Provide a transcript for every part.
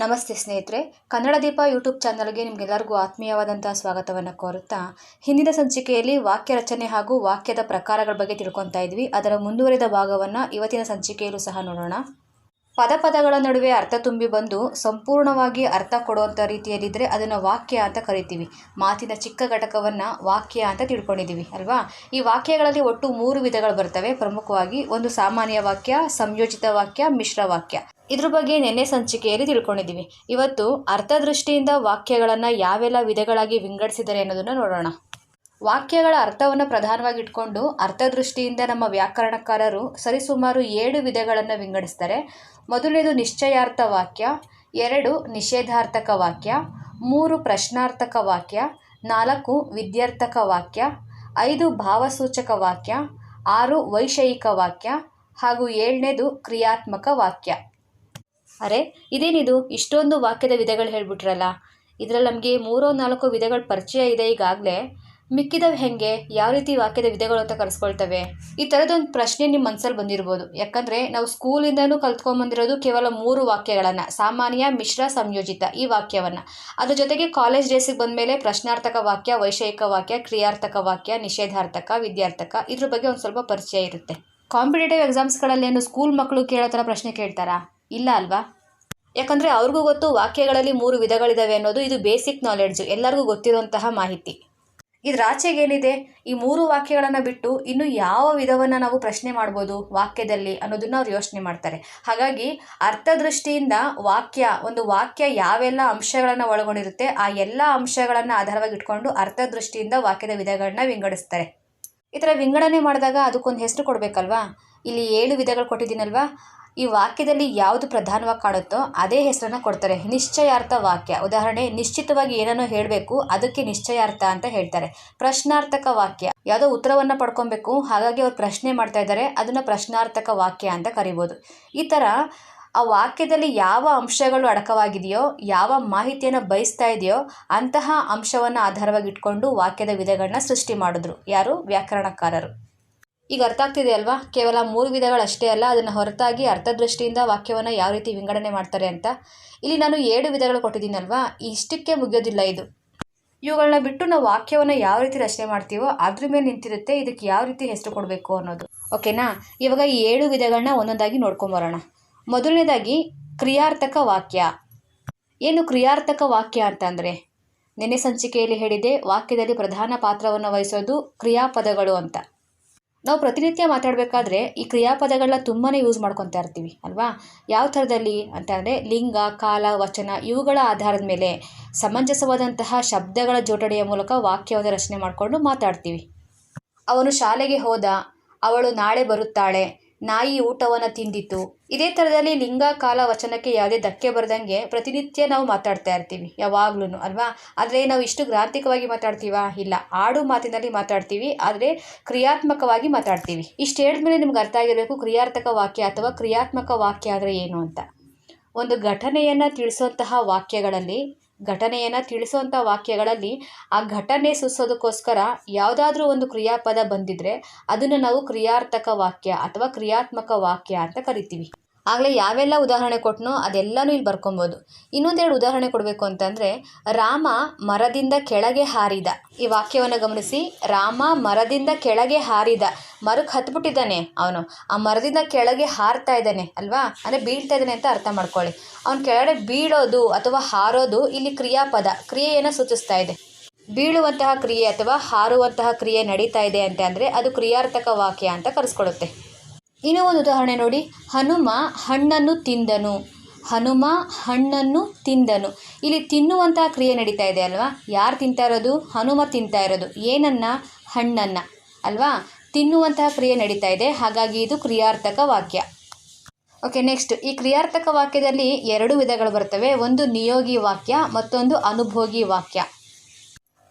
ನಮಸ್ತೆ ಸ್ನೇಹಿತರೆ, ಕನ್ನಡ ದೀಪ ಯೂಟ್ಯೂಬ್ ಚಾನಲ್ಗೆ ನಿಮಗೆಲ್ಲರಿಗೂ ಆತ್ಮೀಯವಾದಂತಹ ಸ್ವಾಗತವನ್ನು ಕೋರುತ್ತಾ, ಹಿಂದಿನ ಸಂಚಿಕೆಯಲ್ಲಿ ವಾಕ್ಯ ರಚನೆ ಹಾಗೂ ವಾಕ್ಯದ ಪ್ರಕಾರಗಳ ಬಗ್ಗೆ ತಿಳ್ಕೊತಾ ಇದ್ವಿ. ಅದರ ಮುಂದುವರಿದ ಭಾಗವನ್ನು ಇವತ್ತಿನ ಸಂಚಿಕೆಯಲ್ಲೂ ಸಹ ನೋಡೋಣ. ಪದ ಪದಗಳ ನಡುವೆ ಅರ್ಥ ತುಂಬಿ ಬಂದು ಸಂಪೂರ್ಣವಾಗಿ ಅರ್ಥ ಕೊಡುವಂಥ ರೀತಿಯಲ್ಲಿದ್ದರೆ ಅದನ್ನು ವಾಕ್ಯ ಅಂತ ಕರಿತೀವಿ. ಮಾತಿನ ಚಿಕ್ಕ ಘಟಕವನ್ನು ವಾಕ್ಯ ಅಂತ ತಿಳ್ಕೊಂಡಿದ್ದೀವಿ ಅಲ್ವಾ? ಈ ವಾಕ್ಯಗಳಲ್ಲಿ ಒಟ್ಟು ಮೂರು ವಿಧಗಳು ಬರ್ತವೆ. ಪ್ರಮುಖವಾಗಿ ಒಂದು ಸಾಮಾನ್ಯ ವಾಕ್ಯ, ಸಂಯೋಜಿತ ವಾಕ್ಯ, ಮಿಶ್ರ ವಾಕ್ಯ. ಇದ್ರ ಬಗ್ಗೆ ನಿನ್ನೆ ಸಂಚಿಕೆಯಲ್ಲಿ ತಿಳ್ಕೊಂಡಿದ್ದೀವಿ. ಇವತ್ತು ಅರ್ಥದೃಷ್ಟಿಯಿಂದ ವಾಕ್ಯಗಳನ್ನು ಯಾವೆಲ್ಲ ವಿಧಗಳಾಗಿ ವಿಂಗಡಿಸಿದ್ದಾರೆ ಅನ್ನೋದನ್ನು ನೋಡೋಣ. ವಾಕ್ಯಗಳ ಅರ್ಥವನ್ನು ಪ್ರಧಾನವಾಗಿ ಇಟ್ಕೊಂಡು ಅರ್ಥದೃಷ್ಟಿಯಿಂದ ನಮ್ಮ ವ್ಯಾಕರಣಕಾರರು ಸರಿಸುಮಾರು ಏಳು ವಿಧಗಳನ್ನು ವಿಂಗಡಿಸ್ತಾರೆ. ಮೊದಲನೇದು ನಿಶ್ಚಯಾರ್ಥ ವಾಕ್ಯ, ಎರಡು ನಿಷೇಧಾರ್ಥಕ ವಾಕ್ಯ, ಮೂರು ಪ್ರಶ್ನಾರ್ಥಕ ವಾಕ್ಯ, ನಾಲ್ಕು ವಿದ್ಯಾರ್ಥಕ ವಾಕ್ಯ, ಐದು ಭಾವಸೂಚಕ ವಾಕ್ಯ, ಆರು ವೈಷಯಿಕ ವಾಕ್ಯ ಹಾಗೂ ಏಳನೇದು ಕ್ರಿಯಾತ್ಮಕ ವಾಕ್ಯ. ಅರೆ, ಇದೇನಿದು? ಇಷ್ಟೊಂದು ವಾಕ್ಯದ ವಿಧಗಳು ಹೇಳ್ಬಿಟ್ರಲ್ಲ. ಇದರಲ್ಲಿ ನಮಗೆ ಮೂರೋ ನಾಲ್ಕು ವಿಧಗಳ ಪರಿಚಯ ಇದೆ ಈಗಾಗಲೇ. ಮಿಕ್ಕಿದವು ಹೆಂಗೆ? ಯಾವ ರೀತಿ ವಾಕ್ಯದ ವಿಧಗಳು ಅಂತ ಕರೆಸ್ಕೊಳ್ತವೆ? ಈ ಥರದೊಂದು ಪ್ರಶ್ನೆ ನಿಮ್ಮ ಮನಸ್ಸಲ್ಲಿ ಬಂದಿರ್ಬೋದು. ಯಾಕಂದರೆ ನಾವು ಸ್ಕೂಲಿಂದನೂ ಕಲ್ತ್ಕೊಂಬಂದಿರೋದು ಕೇವಲ ಮೂರು ವಾಕ್ಯಗಳನ್ನು, ಸಾಮಾನ್ಯ, ಮಿಶ್ರ, ಸಂಯೋಜಿತ ಈ ವಾಕ್ಯವನ್ನು. ಅದ್ರ ಜೊತೆಗೆ ಕಾಲೇಜ್ ಡೇಸಿಗೆ ಬಂದಮೇಲೆ ಪ್ರಶ್ನಾರ್ಥಕ ವಾಕ್ಯ, ವೈಷಯಿಕ ವಾಕ್ಯ, ಕ್ರಿಯಾರ್ಥಕ ವಾಕ್ಯ, ನಿಷೇಧಾರ್ಥಕ, ವಿದ್ಯಾರ್ಥಕ ಇದ್ರ ಬಗ್ಗೆ ಒಂದು ಸ್ವಲ್ಪ ಪರಿಚಯ ಇರುತ್ತೆ. ಕಾಂಪಿಟೇಟಿವ್ ಎಕ್ಸಾಮ್ಸ್ಗಳಲ್ಲಿ ಏನು ಸ್ಕೂಲ್ ಮಕ್ಕಳು ಕೇಳೋ ಥರ ಪ್ರಶ್ನೆ ಕೇಳ್ತಾರಾ? ಇಲ್ಲ ಅಲ್ವಾ? ಯಾಕಂದರೆ ಅವ್ರಿಗೂ ಗೊತ್ತು ವಾಕ್ಯಗಳಲ್ಲಿ ಮೂರು ವಿಧಗಳಿದಾವೆ ಅನ್ನೋದು, ಇದು ಬೇಸಿಕ್ ನಾಲೆಡ್ಜು ಎಲ್ಲರಿಗೂ ಗೊತ್ತಿರುವಂತಹ ಮಾಹಿತಿ. ಇದ್ರ ಆಚೆಗೇನಿದೆ ಈ ಮೂರು ವಾಕ್ಯಗಳನ್ನು ಬಿಟ್ಟು ಇನ್ನು ಯಾವ ವಿಧವನ್ನು ನಾವು ಪ್ರಶ್ನೆ ಮಾಡ್ಬೋದು ವಾಕ್ಯದಲ್ಲಿ ಅನ್ನೋದನ್ನು ಅವ್ರು ಯೋಚನೆ ಮಾಡ್ತಾರೆ. ಹಾಗಾಗಿ ಅರ್ಥದೃಷ್ಟಿಯಿಂದ ವಾಕ್ಯ, ಒಂದು ವಾಕ್ಯ ಯಾವೆಲ್ಲ ಅಂಶಗಳನ್ನು ಒಳಗೊಂಡಿರುತ್ತೆ, ಆ ಎಲ್ಲ ಅಂಶಗಳನ್ನು ಆಧಾರವಾಗಿ ಇಟ್ಕೊಂಡು ಅರ್ಥದೃಷ್ಟಿಯಿಂದ ವಾಕ್ಯದ ವಿಧಗಳನ್ನ ವಿಂಗಡಿಸ್ತಾರೆ. ಈ ಥರ ವಿಂಗಡಣೆ ಮಾಡಿದಾಗ ಅದಕ್ಕೊಂದು ಹೆಸರು ಕೊಡಬೇಕಲ್ವಾ? ಇಲ್ಲಿ ಏಳು ವಿಧಗಳು ಕೊಟ್ಟಿದ್ದೀನಲ್ವಾ? ಈ ವಾಕ್ಯದಲ್ಲಿ ಯಾವುದು ಪ್ರಧಾನವಾಗಿ ಕಾಣುತ್ತೋ ಅದೇ ಹೆಸರನ್ನು ಕೊಡ್ತಾರೆ. ನಿಶ್ಚಯಾರ್ಥ ವಾಕ್ಯ. ಉದಾಹರಣೆ, ನಿಶ್ಚಿತವಾಗಿ ಏನನ್ನೋ ಹೇಳಬೇಕು, ಅದಕ್ಕೆ ನಿಶ್ಚಯಾರ್ಥ ಅಂತ ಹೇಳ್ತಾರೆ. ಪ್ರಶ್ನಾರ್ಥಕ ವಾಕ್ಯ. ಯಾವುದೋ ಉತ್ತರವನ್ನು ಪಡ್ಕೊಬೇಕು, ಹಾಗಾಗಿ ಅವ್ರು ಪ್ರಶ್ನೆ ಮಾಡ್ತಾ ಇದ್ದಾರೆ, ಅದನ್ನು ಪ್ರಶ್ನಾರ್ಥಕ ವಾಕ್ಯ ಅಂತ ಕರಿಬೋದು. ಈ ಥರ ಆ ವಾಕ್ಯದಲ್ಲಿ ಯಾವ ಅಂಶಗಳು ಅಡಕವಾಗಿದೆಯೋ, ಯಾವ ಮಾಹಿತಿಯನ್ನು ಬಯಸ್ತಾ ಇದೆಯೋ, ಅಂತಹ ಅಂಶವನ್ನು ಆಧಾರವಾಗಿ ಇಟ್ಕೊಂಡು ವಾಕ್ಯದ ವಿಧಗಳನ್ನ ಸೃಷ್ಟಿ ಮಾಡಿದ್ರು. ಯಾರು? ವ್ಯಾಕರಣಕಾರರು. ಈಗ ಅರ್ಥ ಆಗ್ತಿದೆ ಅಲ್ವಾ? ಕೇವಲ ಮೂರು ವಿಧಗಳಷ್ಟೇ ಅಲ್ಲ, ಅದನ್ನು ಹೊರತಾಗಿ ಅರ್ಥದೃಷ್ಟಿಯಿಂದ ವಾಕ್ಯವನ್ನು ಯಾವ ರೀತಿ ವಿಂಗಡಣೆ ಮಾಡ್ತಾರೆ ಅಂತ. ಇಲ್ಲಿ ನಾನು ಏಳು ವಿಧಗಳು ಕೊಟ್ಟಿದ್ದೀನಲ್ವಾ ಇಷ್ಟಕ್ಕೆ ಮುಗಿಯೋದಿಲ್ಲ ಇದು. ಇವುಗಳನ್ನ ಬಿಟ್ಟು ನಾವು ವಾಕ್ಯವನ್ನು ಯಾವ ರೀತಿ ರಚನೆ ಮಾಡ್ತೀವೋ ಅದ್ರ ಮೇಲೆ ನಿಂತಿರುತ್ತೆ, ಇದಕ್ಕೆ ಯಾವ ರೀತಿ ಹೆಸರು ಕೊಡಬೇಕು ಅನ್ನೋದು. ಓಕೆನಾ? ಇವಾಗ ಈ ಏಳು ವಿಧಗಳನ್ನ ಒಂದೊಂದಾಗಿ ನೋಡ್ಕೊಂಬರೋಣ ಮೊದಲನೇದಾಗಿ ಕ್ರಿಯಾರ್ಥಕ ವಾಕ್ಯ. ಏನು ಕ್ರಿಯಾರ್ಥಕ ವಾಕ್ಯ ಅಂತಂದರೆ ನೆನೆ ಸಂಚಿಕೆಯಲ್ಲಿ ಹೇಳಿದೆ ವಾಕ್ಯದಲ್ಲಿ ಪ್ರಧಾನ ಪಾತ್ರವನ್ನು ವಹಿಸೋದು ಕ್ರಿಯಾಪದಗಳು ಅಂತ. ನಾವು ಪ್ರತಿನಿತ್ಯ ಮಾತಾಡಬೇಕಾದ್ರೆ ಈ ಕ್ರಿಯಾಪದಗಳನ್ನ ತುಂಬಾ ಯೂಸ್ ಮಾಡ್ಕೊತಾ ಇರ್ತೀವಿ, ಅಲ್ವಾ? ಯಾವ ಥರದಲ್ಲಿ ಅಂತಂದರೆ ಲಿಂಗ, ಕಾಲ, ವಚನ ಇವುಗಳ ಆಧಾರದ ಮೇಲೆ ಸಮಂಜಸವಾದಂತಹ ಶಬ್ದಗಳ ಜೋಡಣೆಯ ಮೂಲಕ ವಾಕ್ಯವನ್ನು ರಚನೆ ಮಾಡಿಕೊಂಡು ಮಾತಾಡ್ತೀವಿ. ಅವನು ಶಾಲೆಗೆ ಹೋದ, ಅವಳು ನಾಳೆ ಬರುತ್ತಾಳೆ ನಾಯಿ ಊಟವನ್ನು ತಿಂದಿತ್ತು. ಇದೇ ಥರದಲ್ಲಿ ಲಿಂಗ, ಕಾಲ, ವಚನಕ್ಕೆ ಯಾವುದೇ ಧಕ್ಕೆ ಬರದಂಗೆ ಪ್ರತಿನಿತ್ಯ ನಾವು ಮಾತಾಡ್ತಾ ಇರ್ತೀವಿ. ಯಾವಾಗ್ಲೂ ಅಲ್ವಾ? ಆದರೆ ನಾವು ಇಷ್ಟು ಗ್ರಾಂಥಿಕವಾಗಿ ಮಾತಾಡ್ತೀವಾ? ಇಲ್ಲ. ಆಡು ಮಾತಿನಲ್ಲಿ ಮಾತಾಡ್ತೀವಿ, ಆದರೆ ಕ್ರಿಯಾತ್ಮಕವಾಗಿ ಮಾತಾಡ್ತೀವಿ. ಇಷ್ಟು ಹೇಳಿದ್ಮೇಲೆ ನಿಮ್ಗೆ ಅರ್ಥ ಆಗಿರಬೇಕು, ಕ್ರಿಯಾರ್ಥಕ ವಾಕ್ಯ ಅಥವಾ ಕ್ರಿಯಾತ್ಮಕ ವಾಕ್ಯ ಆದರೆ ಏನು ಅಂತ. ಒಂದು ಘಟನೆಯನ್ನು ತಿಳಿಸುವಂತಹ ವಾಕ್ಯಗಳಲ್ಲಿ ಘಟನೆಯನ್ನು ತಿಳಿಸುವಂಥ ವಾಕ್ಯಗಳಲ್ಲಿ ಆ ಘಟನೆ ಸೂಚಿಸೋದಕ್ಕೋಸ್ಕರ ಯಾವುದಾದ್ರೂ ಒಂದು ಕ್ರಿಯಾಪದ ಬಂದಿದ್ರೆ ಅದನ್ನು ನಾವು ಕ್ರಿಯಾರ್ಥಕ ವಾಕ್ಯ ಅಥವಾ ಕ್ರಿಯಾತ್ಮಕ ವಾಕ್ಯ ಅಂತ ಕರಿತೀವಿ. ಆಗಲೇ ಯಾವೆಲ್ಲ ಉದಾಹರಣೆ ಕೊಟ್ಟನೋ ಅದೆಲ್ಲನೂ ಇಲ್ಲಿ ಬರ್ಕೊಬೋದು. ಇನ್ನೊಂದೆರಡು ಉದಾಹರಣೆ ಕೊಡಬೇಕು ಅಂತಂದರೆ, ರಾಮ ಮರದಿಂದ ಕೆಳಗೆ ಹಾರಿದ. ಈ ವಾಕ್ಯವನ್ನು ಗಮನಿಸಿ. ರಾಮ ಮರದಿಂದ ಕೆಳಗೆ ಹಾರಿದ. ಮರಕ್ಕೆ ಹತ್ಬಿಟ್ಟಿದ್ದಾನೆ ಅವನು. ಆ ಮರದಿಂದ ಕೆಳಗೆ ಹಾರ್ತಾ ಇದ್ದಾನೆ, ಅಲ್ವಾ? ಅಂದರೆ ಬೀಳ್ತಾ ಇದ್ದಾನೆ ಅಂತ ಅರ್ಥ ಮಾಡ್ಕೊಳ್ಳಿ. ಅವನು ಕೆಳಗಡೆ ಬೀಳೋದು ಅಥವಾ ಹಾರೋದು ಇಲ್ಲಿ ಕ್ರಿಯಾಪದ. ಕ್ರಿಯೆಯನ್ನು ಸೂಚಿಸ್ತಾ ಇದೆ. ಬೀಳುವಂತಹ ಕ್ರಿಯೆ ಅಥವಾ ಹಾರುವಂತಹ ಕ್ರಿಯೆ ನಡೀತಾ ಇದೆ ಅಂತ ಅದು ಕ್ರಿಯಾರ್ಥಕ ವಾಕ್ಯ ಅಂತ ಕರೆಸ್ಕೊಳ್ಳುತ್ತೆ ಇನ್ನೂ ಒಂದು ಉದಾಹರಣೆ ನೋಡಿ. ಹನುಮ ಹಣ್ಣನ್ನು ತಿಂದನು. ಹನುಮ ಹಣ್ಣನ್ನು ತಿಂದನು. ಇಲ್ಲಿ ತಿನ್ನುವಂತಹ ಕ್ರಿಯೆ ನಡೀತಾ ಇದೆ ಅಲ್ವಾ? ಯಾರು ತಿಂತಾ ಇರೋದು? ಹನುಮ ತಿಂತಾ ಇರೋದು. ಏನನ್ನ? ಹಣ್ಣನ್ನು. ಅಲ್ವಾ? ತಿನ್ನುವಂತಹ ಕ್ರಿಯೆ ನಡೀತಾ ಇದೆ. ಹಾಗಾಗಿ ಇದು ಕ್ರಿಯಾರ್ಥಕ ವಾಕ್ಯ. Okay, next. ಈ ಕ್ರಿಯಾರ್ಥಕ ವಾಕ್ಯದಲ್ಲಿ ಎರಡು ವಿಧಗಳು ಬರ್ತವೆ. ಒಂದು ನಿಯೋಗಿ ವಾಕ್ಯ, ಮತ್ತೊಂದು ಅನುಭೋಗಿ ವಾಕ್ಯ.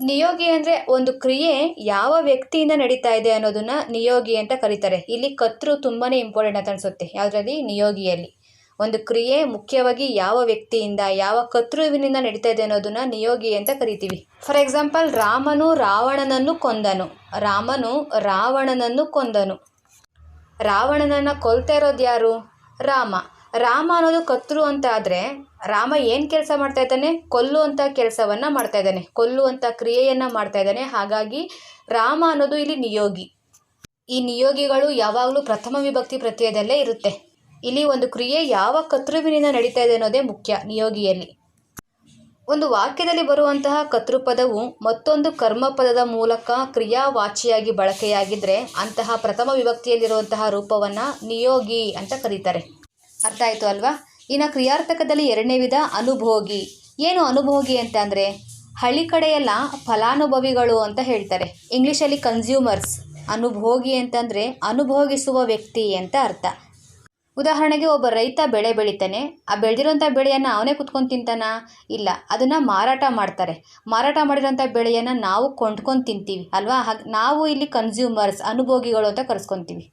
ನಿಯೋಗಿ ಅಂದರೆ ಒಂದು ಕ್ರಿಯೆ ಯಾವ ವ್ಯಕ್ತಿಯಿಂದ ನಡೀತಾ ಇದೆ ಅನ್ನೋದನ್ನ ನಿಯೋಗಿ ಅಂತ ಕರೀತಾರೆ. ಇಲ್ಲಿ ಕತ್ರು ತುಂಬಾ ಇಂಪಾರ್ಟೆಂಟ್ ಅಂತ ಅನಿಸುತ್ತೆ. ಯಾವುದರಲ್ಲಿ? ನಿಯೋಗಿಯಲ್ಲಿ. ಒಂದು ಕ್ರಿಯೆ ಮುಖ್ಯವಾಗಿ ಯಾವ ವ್ಯಕ್ತಿಯಿಂದ, ಯಾವ ಕರ್ತೃವಿನಿಂದ ನಡೀತಾ ಇದೆ ಅನ್ನೋದನ್ನ ನಿಯೋಗಿ ಅಂತ ಕರಿತೀವಿ. ಫಾರ್ ಎಕ್ಸಾಂಪಲ್ ರಾಮನು ರಾವಣನನ್ನು ಕೊಂದನು. ರಾಮನು ರಾವಣನನ್ನು ಕೊಂದನು. ರಾವಣನನ್ನು ಕೊಲ್ತಾ ಇರೋದು ಯಾರು? ರಾಮ. ರಾಮ ಅನ್ನೋದು ಕತ್ರು ಅಂತ ಆದರೆ ರಾಮ ಏನು ಕೆಲಸ ಮಾಡ್ತಾ ಇದ್ದಾನೆ? ಕೊಲ್ಲುವಂಥ ಕೆಲಸವನ್ನು ಮಾಡ್ತಾ ಇದ್ದಾನೆ. ಕೊಲ್ಲುವಂಥ ಕ್ರಿಯೆಯನ್ನು ಮಾಡ್ತಾ ಇದ್ದಾನೆ. ಹಾಗಾಗಿ ರಾಮ ಅನ್ನೋದು ಇಲ್ಲಿ ನಿಯೋಗಿ. ಈ ನಿಯೋಗಿಗಳು ಯಾವಾಗಲೂ ಪ್ರಥಮ ವಿಭಕ್ತಿ ಪ್ರತ್ಯಯದಲ್ಲೇ ಇರುತ್ತೆ. ಇಲ್ಲಿ ಒಂದು ಕ್ರಿಯೆ ಯಾವ ಕರ್ತೃವಿನಿಂದ ನಡೀತಾ ಇದೆ ಅನ್ನೋದೇ ಮುಖ್ಯ ನಿಯೋಗಿಯಲ್ಲಿ. ಒಂದು ವಾಕ್ಯದಲ್ಲಿ ಬರುವಂತಹ ಕತೃಪದವು ಮತ್ತೊಂದು ಕರ್ಮಪದದ ಮೂಲಕ ಕ್ರಿಯಾವಾಚಿಯಾಗಿ ಬಳಕೆಯಾಗಿದ್ದರೆ ಅಂತಹ ಪ್ರಥಮ ವಿಭಕ್ತಿಯಲ್ಲಿರುವಂತಹ ರೂಪವನ್ನು ನಿಯೋಗಿ ಅಂತ ಕರೀತಾರೆ. ಅರ್ಥ ಆಯಿತು ಅಲ್ವಾ? ಇನ್ನು ಕ್ರಿಯಾರ್ಥಕದಲ್ಲಿ ಎರಡನೇ ವಿಧ ಅನುಭೋಗಿ. ಏನು ಅನುಭೋಗಿ ಅಂತ ಅಂದರೆ ಹಳ್ಳಿ ಕಡೆಯೆಲ್ಲ ಫಲಾನುಭವಿಗಳು ಅಂತ ಹೇಳ್ತಾರೆ. ಇಂಗ್ಲೀಷಲ್ಲಿ ಕನ್ಸ್ಯೂಮರ್ಸ್. ಅನುಭೋಗಿ ಅಂತಂದರೆ ಅನುಭೋಗಿಸುವ ವ್ಯಕ್ತಿ ಅಂತ ಅರ್ಥ. ಉದಾಹರಣೆಗೆ ಒಬ್ಬ ರೈತ ಬೆಳೆ ಬೆಳಿತಾನೆ. ಆ ಬೆಳೆದಿರೋಂಥ ಬೆಳೆಯನ್ನು ಅವನೇ ಕುತ್ಕೊಂಡು ತಿಂತಾನ? ಇಲ್ಲ, ಅದನ್ನು ಮಾರಾಟ ಮಾಡ್ತಾರೆ. ಮಾರಾಟ ಮಾಡಿರೋಂಥ ಬೆಳೆಯನ್ನು ನಾವು ಕೊಂಡ್ಕೊಂಡು ತಿಂತೀವಿ, ಅಲ್ವಾ? ಹಾಗೆ, ನಾವು ಇಲ್ಲಿ ಕನ್ಸ್ಯೂಮರ್ಸ್, ಅನುಭೋಗಿಗಳು ಅಂತ ಕರೆಸ್ಕೊತೀವಿ.